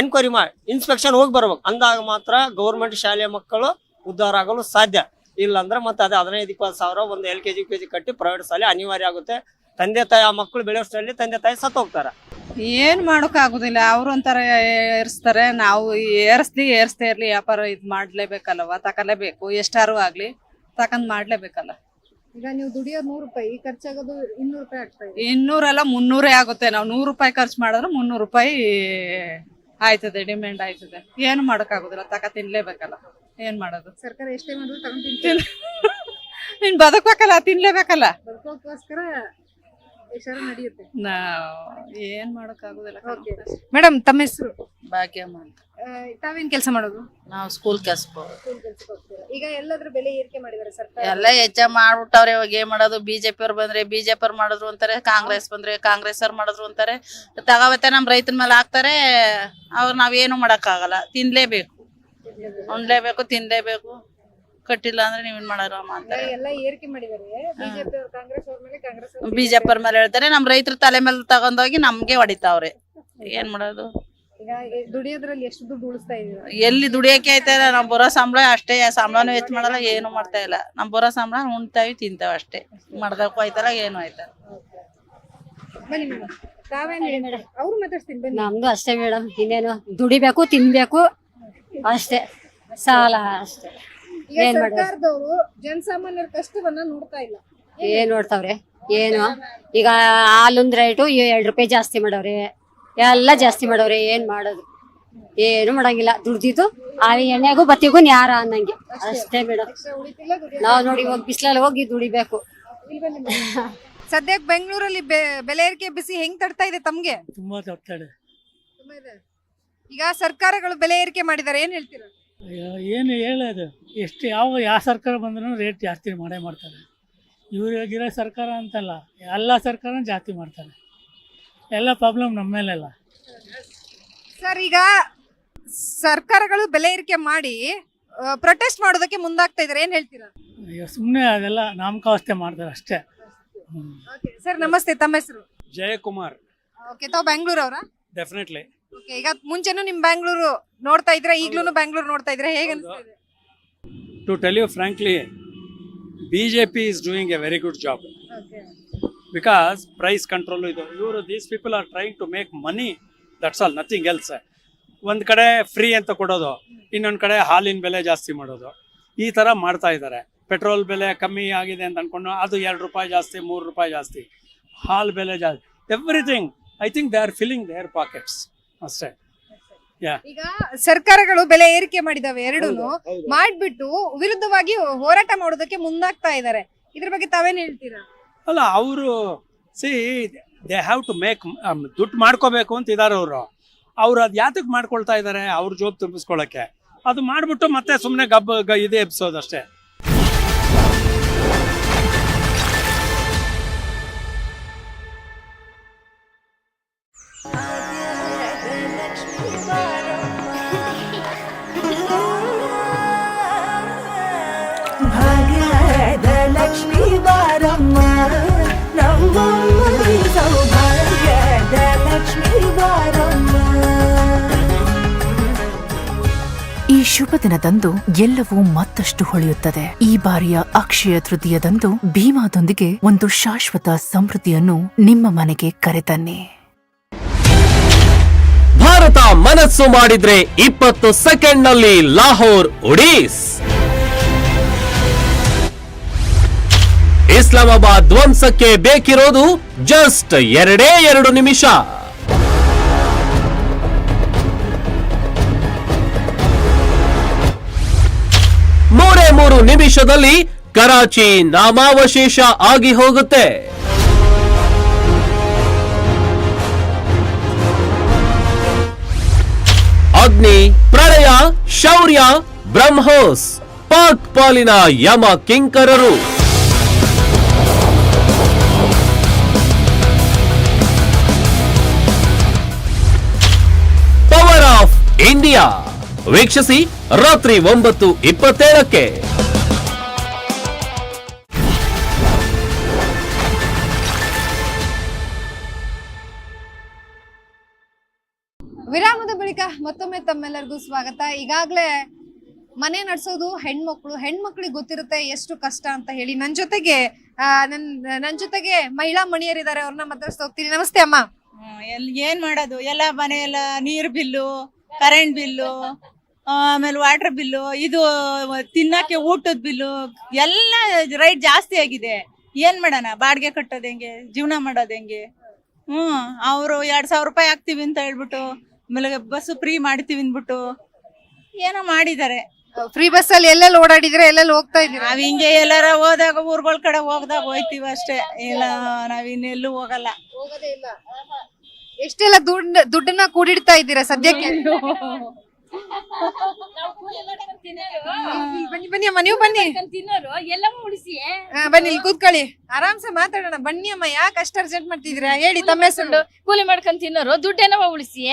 ಎನ್ಕ್ವೈರಿ ಮಾಡಿ. ಇನ್ಸ್ಪೆಕ್ಷನ್ ಹೋಗಿ ಬರ್ಬೇಕು. ಅಂದಾಗ ಮಾತ್ರ ಗೌರ್ಮೆಂಟ್ ಶಾಲೆಯ ಮಕ್ಕಳು ಉದ್ಧಾರ ಆಗಲು ಸಾಧ್ಯ. ಇಲ್ಲ ಅಂದ್ರೆ ಮತ್ತೆ ಅದೇ ಹದಿನೈದು, ಇಪ್ಪತ್ತು ಸಾವಿರ ಒಂದು L K G U K G ಕಟ್ಟಿ ಪ್ರೈವೇಟ್ ಶಾಲೆ ಅನಿವಾರ್ಯ ಆಗುತ್ತೆ. ತಂದೆ ತಾಯಿ, ಆ ಮಕ್ಕಳು ಬೆಳೆಯೋಷ್ಟರಲ್ಲಿ ತಂದೆ ತಾಯಿ ಸತ್ತು ಹೋಗ್ತಾರೆ ಏನ್ ಮಾಡೋಕ್ ಆಗುದಿಲ್ಲ. ಅವ್ರು ಒಂಥರ ಏರ್ಸ್ತಾರೆ. ನಾವು ಏರ್ಸ್ಲಿ ಏರ್ಸ್ತಾ ಇರ್ಲಿ ವ್ಯಾಪಾರ ಇದ್ ಮಾಡ್ಲೇಬೇಕಲ್ವ? ತಕಲೇಬೇಕು. ಎಷ್ಟಾರು ಆಗ್ಲಿ ತಕೊಂಡ್ ಮಾಡ್ಲೇಬೇಕಲ್ಲ. ಈಗ ನೀವು ದುಡಿಯೋದು ನೂರು ರೂಪಾಯಿ ಖರ್ಚಾಗೋದು ಇನ್ನೂರು ರೂಪಾಯಿ ಆಗ್ತಾ ಇದೆ. ಇನ್ನೂರೆಲ್ಲ ಮುನ್ನೂರೇ ಆಗುತ್ತೆ. ನಾವು ನೂರು ರೂಪಾಯಿ ಖರ್ಚು ಮಾಡಿದ್ರೆ ಮುನ್ನೂರು ರೂಪಾಯಿ ಆಯ್ತದೆ ಡಿಮ್ಯಾಂಡ್ ಆಯ್ತದೆ. ಏನು ಮಾಡೋಕ್ಕಾಗೋದಿಲ್ಲ ತಕ ತಿನ್ಲೇಬೇಕಲ್ಲ. ಏನು ಮಾಡೋದು? ಸರ್ಕಾರ ಎಷ್ಟೇ ಮಾಡಿದ್ರು ತಗೊಂಡು ತಿಂತೀನಿ ನೀನು ಬದುಕಬೇಕಲ್ಲ ತಿನ್ಲೇಬೇಕಲ್ಲ. ಬದುಕೋಕ್ಕೋಸ್ಕರ ನಡೆಯುತ್ತೆ. ನಾವ್ ಏನ್ ಮಾಡೋಕ್ಕಾಗೋದಿಲ್ಲ. ಮೇಡಮ್ ತಮ್ಮ ಹೆಸರು? ಭಾಗ್ಯಮ್ಮ ಅಂತ. ತಾವೇನ್ ಕೆಲಸ ಮಾಡೋದು? ನಾವು ಸ್ಕೂಲ್ ಕೆಲ್ಸ ಈಗ ಎಲ್ಲಾದ್ರೂ ಬೆಲೆ ಏರಿಕೆ ಮಾಡಿದಾರೆ ಸರ್ಕಾರ? ಎಲ್ಲ ಹೆಚ್ಚ ಮಾಡ್ಬಿಟ್ಟವ್ರೆ ಇವಾಗ ಏನ್ ಮಾಡೋದು? ಬಿಜೆಪಿ ಅವ್ರು ಬಂದ್ರೆ ಬಿಜೆಪಿ ಅವ್ರು ಮಾಡಿದ್ರು ಅಂತಾರೆ ಕಾಂಗ್ರೆಸ್ ಬಂದ್ರೆ ಕಾಂಗ್ರೆಸ್ ಅವ್ರು ಮಾಡಿದ್ರು ಅಂತಾರೆ. ತಗೋಬತ್ತೆ ನಮ್ ರೈತನ ಮೇಲೆ ಹಾಕ್ತಾರೆ ಅವ್ರು ನಾವೇನು ಮಾಡಕ್ಕಾಗಲ್ಲ. ತಿನ್ಲೇಬೇಕು. ಉಣ್ಲೇಬೇಕು ತಿನ್ಲೇಬೇಕು. ಕಟ್ಟಿಲ್ಲ ಅಂದ್ರೆ ನೀವೇನ್ ಮಾಡಾರ ಅಂತಾರೆ. ಎಲ್ಲ ಏರಿಕೆ ಮಾಡಿದ್ದಾರೆ. ಬಿಜೆಪಿ ಅವರು ಕಾಂಗ್ರೆಸ್ ಅವ್ರ ಮೇಲೆ ಕಾಂಗ್ರೆಸ್ ಅವ್ರು ಬಿಜೆಪಿ ಅವ್ರ ಮೇಲೆ ಹೇಳ್ತಾರೆ ನಮ್ ರೈತರ ತಲೆ ಮೇಲೆ ತಗೊಂಡೋಗಿ ನಮ್ಗೆ ಹೊಡಿತಾವ್ರೆ. ಏನ್ ಮಾಡೋದು? ಈಗ ಎ- ದುಡಿಯೋದ್ರಲ್ಲಿ ಎಷ್ಟು ದುಡ್ಡು ಉಳಿಸ್ತಾ ಇದೀರಾ ಎಲ್ಲಿ ದುಡಿಯಕ್ಕೆ ಆಯ್ತಾ ನಮ್ ಬರೋ ಸಂಬಳ ಅಷ್ಟೇ ಸಂಬಳನೂ ಹೆಚ್ಚು ಮಾಡಲ್ಲ ಏನು ಮಾಡ್ತಾ ಇಲ್ಲ. ನಮ್ ಬರೋ ಸಂಬಳ ಉಣ್ತಾವಿ ತಿಂತಾವ ಅಷ್ಟೇ. ಮಾಡ್ದಕ್ಕೂ ಆಯ್ತಲ್ಲ ಏನು ಆಯ್ತಲ್ಲ. ಬನ್ನಿ ಮೇಡಮ್ ತಾವೇನ್ ಹೇಳಿ ಅವ್ರು ಮಾತಾಡ್ತೀನಿ ಬನ್ನಿ. ನಮ್ದು ಅಷ್ಟೇ ಮೇಡಮ್ ಇನ್ನೇನು ದುಡಿಬೇಕು ತಿನ್ಬೇಕು ಅಷ್ಟೇ. ಸಾಲ ಅಷ್ಟೇ. ಏನ್? ಸರ್ಕಾರದವರು ಜನಸಾಮಾನ್ಯರ ಕಷ್ಟವನ್ನ ನೋಡ್ತಾ ಇಲ್ಲ. ಏನ್ ನೋಡ್ತಾವ್ರೆ? ಏನು? ಈಗ ಹಾಲೊಂದ್ ರೇಟು ಎರಡು ರೂಪಾಯಿ ಜಾಸ್ತಿ ಮಾಡವ್ರೆ ಎಲ್ಲ ಜಾಸ್ತಿ ಮಾಡವ್ರೆ ಏನ್ ಮಾಡೋದು? ಏನು ಮಾಡಂಗಿಲ್ಲ. ದುಡ್ದಿದ್ದು ಆ ಎಣ್ಣೆಗೂ ಬತ್ತಿಗೂ ನ್ಯಾರ ಅನ್ನಂಗೆ. ಅಷ್ಟೇ. ಮೇಡಮ್ ನಾವ್ ನೋಡಿ ಹೋಗಿ ಬಿಸಿಲಲ್ಲಿ ಹೋಗಿ ದುಡಿಬೇಕು. ಸದ್ಯಕ್ಕೆ ಬೆಂಗಳೂರಲ್ಲಿ ಬೆಲೆ ಏರಿಕೆ ಬಿಸಿ ಹೆಂಗ್ ತಡ್ತಾ ಇದೆ ತಮ್ಗೆ? ತುಂಬಾ ಈಗ ಸರ್ಕಾರಗಳು ಬೆಲೆ ಏರಿಕೆ ಮಾಡಿದ್ದಾರೆ. ಏನ್ ಹೇಳ್ತೀರಾ? ಏನು ಹೇಳೋದು? ಎಷ್ಟು ಯಾವ ಯಾವ ಸರ್ಕಾರ ಬಂದ್ರೂ ರೇಟ್ ಜಾಸ್ತಿ ಮಾಡೇ ಮಾಡ್ತಾರೆ. ಇವ್ರಿಗಿರೋ ಸರ್ಕಾರ ಅಂತಲ್ಲ ಎಲ್ಲ ಸರ್ಕಾರ ಜಾಸ್ತಿ ಮಾಡ್ತಾರೆ. ಎಲ್ಲ ಪ್ರಾಬ್ಲಮ್ ನಮ್ಮ ಮೇಲೆಲ್ಲ. ಸರ್ ಈಗ ಸರ್ಕಾರಗಳು ಬೆಲೆ ಏರಿಕೆ ಮಾಡಿ ಪ್ರೊಟೆಸ್ಟ್ ಮಾಡೋದಕ್ಕೆ ಮುಂದಾಗ್ತಾ ಇದಾರೆ ಏನು ಹೇಳ್ತೀರಾ? ಅಯ್ಯೋ ಸುಮ್ಮನೆ ಅದೆಲ್ಲ ನಾಮಕಾವಸ್ಥೆ ಮಾಡ್ತಾರೆ ಅಷ್ಟೇ. ಸರ್ ನಮಸ್ತೆ ತಮ್ಮ ಹೆಸರು? ಜಯಕುಮಾರ್. ಓಕೆ ತಾವು ಬೆಂಗಳೂರು ಅವರಾ? ಡೆಫಿನೆಟ್ಲಿ ಓಕೆ ಈಗ ಮುಂಚೆನೂ ನಿಮ್ ಬ್ಯಾಂಗ್ಳೂರು ನೋಡ್ತಾ ಇದ್ರೆ ಈಗ್ಲೂ ಬ್ಯಾಂಗ್ಳೂರು ನೋಡ್ತಾ ಇದ್ರೆ ಹೇಗೆ to tell you frankly B J P is doing a very good job because price control ಇದು. ಇವರು these people are trying to make money that's all nothing else ಒಂದು ಕಡೆ ಫ್ರೀ ಅಂತ ಕೊಡೋದು ಇನ್ನೊಂದು ಕಡೆ ಹಾಲಿನ ಬೆಲೆ ಜಾಸ್ತಿ ಮಾಡೋದು. ಈ ತರ ಮಾಡ್ತಾ ಇದ್ದಾರೆ ಪೆಟ್ರೋಲ್ ಬೆಲೆ ಕಮ್ಮಿ ಆಗಿದೆ ಅಂತ ಅನ್ಕೊಂಡು ಅದು ಎರಡು ರೂಪಾಯಿ ಜಾಸ್ತಿ ಮೂರು ರೂಪಾಯಿ ಜಾಸ್ತಿ. ಹಾಲ್ ಬೆಲೆ ಜಾಸ್ತಿ. Everything I think they are filling their pockets ಅಷ್ಟೇ. ಯಾ ಈಗ ಸರ್ಕಾರಗಳು ಬೆಲೆ ಏರಿಕೆ ಮಾಡಿದಾವೆ ಎರಡೂನು ಮಾಡ್ಬಿಟ್ಟು ವಿರುದ್ಧವಾಗಿ ಹೋರಾಟ ಮಾಡೋದಕ್ಕೆ ಮುಂದಾಗ್ತಾ ಇದ್ದಾರೆ ಇದ್ರ ಬಗ್ಗೆ ತಾವೇನ್ ಹೇಳ್ತೀರಾ? ಅಲ್ಲ ಅವರು see they have to make ದುಡ್ಡು ಮಾಡ್ಕೋಬೇಕು ಅಂತ ಇದ್ದಾರೆ ಅವರು. ಅವ್ರು ಅದು ಯಾತಕ್ಕೆ ಮಾಡ್ಕೊಳ್ತಾ ಇದ್ದಾರೆ ಅವ್ರ ಜೋಬ್ ತುಂಬಿಸ್ಕೊಳ್ಳೋಕ್ಕೆ ಅದು ಮಾಡಿಬಿಟ್ಟು ಮತ್ತೆ ಸುಮ್ಮನೆ ಗಬ್ಬ ಗ ಇದೇ ಎಬ್ಸೋದು ಭಾಗ್ಯದ ಲಕ್ಷ್ಮೀ ಬಾರಮ್ಮ. ನಮ್ಮಮ್ಮನಿ ಸೌಭಾಗ್ಯದ ಲಕ್ಷ್ಮೀ ಬಾರಮ್ಮ. ಈ ಶುಭ ದಿನದಂದು ಎಲ್ಲವೂ ಮತ್ತಷ್ಟು ಹೊಳೆಯುತ್ತದೆ. ಈ ಬಾರಿಯ ಅಕ್ಷಯ ತೃತೀಯದಂದು ಭೀಮಾದೊಂದಿಗೆ ಒಂದು ಶಾಶ್ವತ ಸಮೃದ್ಧಿಯನ್ನು ನಿಮ್ಮ ಮನೆಗೆ ಕರೆತನ್ನಿ. ಭಾರತ ಮನಸ್ಸು ಮಾಡಿದ್ರೆ ಇಪ್ಪತ್ತು ಸೆಕೆಂಡ್ನಲ್ಲಿ ಲಾಹೋರ್ ಒಡೀಸ್. ಇಸ್ಲಾಮಾಬಾದ್ ಧ್ವಂಸಕ್ಕೆ ಬೇಕಿರೋದು ಜಸ್ಟ್ ಎರಡೇ ಎರಡು ನಿಮಿಷ. ಮೂರೇ ಮೂರು ನಿಮಿಷದಲ್ಲಿ ಕರಾಚಿ ನಾಮಾವಶೇಷ ಆಗಿ ಹೋಗುತ್ತೆ. ಅಗ್ನಿ, ಪ್ರಳಯ, ಶೌರ್ಯ, ಬ್ರಹ್ಮೋಸ್, ಪಾಕ್ ಪಾಲಿನ ಯಮ ಕಿಂಕರರು. ಇಂಡಿಯಾ. ವೀಕ್ಷಿಸಿ ರಾತ್ರಿ ಒಂಬತ್ತು ಇಪ್ಪತ್ತೇಳಕ್ಕೆ. ವಿರಾಮದ ಬಳಿಕ ಮತ್ತೊಮ್ಮೆ ತಮ್ಮೆಲ್ಲರಿಗೂ ಸ್ವಾಗತ. ಈಗಾಗ್ಲೇ ಮನೆ ನಡೆಸೋದು ಹೆಣ್ಮಕ್ಳು. ಹೆಣ್ಮಕ್ಳಿಗೆ ಗೊತ್ತಿರುತ್ತೆ ಎಷ್ಟು ಕಷ್ಟ ಅಂತ ಹೇಳಿ. ನನ್ನ ಜೊತೆಗೆ ನನ್ನ ನನ್ ನನ್ ಜೊತೆಗೆ ಮಹಿಳಾ ಮಣಿಯರಿದ್ದಾರೆ. ಅವ್ರನ್ನ ಮಾತಾಡ್ಸ್ತಾ ಹೋಗ್ತೀನಿ. ನಮಸ್ತೆ ಅಮ್ಮ. ಎಲ್ಲಿ ಏನ್ ಮಾಡೋದು? ಎಲ್ಲ ಮನೆ ಎಲ್ಲ ನೀರ್ ಬಿಲ್ಲು ಕರೆಂಟ್ ಬಿಲ್ಲು ಆಮೇಲೆ ವಾಟರ್ ಬಿಲ್ಲು ಇದು ತಿನ್ನಕ್ಕೆ ಊಟದ ಬಿಲ್ಲು ಎಲ್ಲ ರೈಟ್ ಜಾಸ್ತಿ ಆಗಿದೆ. ಏನ್ ಮಾಡೋಣ? ಬಾಡಿಗೆ ಕಟ್ಟೋದ್ ಹೆಂಗೆ? ಜೀವನ ಮಾಡೋದ್ ಹೆಂಗೆ? ಹ್ಮ್ ಅವರು ಎರಡ್ ಸಾವಿರ ರೂಪಾಯಿ ಹಾಕ್ತಿವಿ ಅಂತ ಹೇಳ್ಬಿಟ್ಟು ಆಮೇಲೆ ಬಸ್ ಫ್ರೀ ಮಾಡ್ತೀವಿ ಅಂದ್ಬಿಟ್ಟು ಏನೋ ಮಾಡಿದ್ದಾರೆ. ಫ್ರೀ ಬಸ್ ಅಲ್ಲಿ ಎಲ್ಲೆಲ್ಲಿ ಓಡಾಡಿದ್ರೆ ಎಲ್ಲೆಲ್ಲಿ ಹೋಗ್ತಾ ಇದೀವಿ ನಾವ್ ಹಿಂಗೆ ಎಲ್ಲಾರ ಹೋದಾಗ ಊರ್ಗಳ ಕಡೆ ಹೋಗ್ದಾಗ ಹೋಯ್ತೀವಿ ಅಷ್ಟೇ. ಇಲ್ಲ ನಾವ್ ಇನ್ನೆಲ್ಲೂ ಹೋಗಲ್ಲ. ಎಷ್ಟೆಲ್ಲ ದುಡ್ಡ ದುಡ್ಡನ್ನ ಕೂಡಿಡ್ತಾ ಇದ್ದೀರಾ ಸದ್ಯಕ್ಕೆ? ಬನ್ನಿ ಬನ್ನಿ ಅಮ್ಮ ನೀವು ಬನ್ನಿ. ತಿನ್ನೋರು. ಎಲ್ಲವೂ ಉಳಿಸಿ ಬನ್ನಿ ಇಲ್ಲಿ ಕೂತ್ಕೊಳ್ಳಿ. ಆರಾಮ್ಸೆ ಮಾತಾಡೋಣ. ಬನ್ನಿ ಅಮ್ಮ ಯಾಕೆ ಅಷ್ಟು ಅರ್ಜೆಂಟ್ ಮಾಡ್ತಿದ್ದೀರಾ? ಹೇಳಿ ತಮ್ಮ ಹೆಸರು. ಕೂಲಿ ಮಾಡ್ಕೊಂಡ್ ತಿನ್ನೋರು. ದುಡ್ಡೇನವ ಉಳಿಸಿ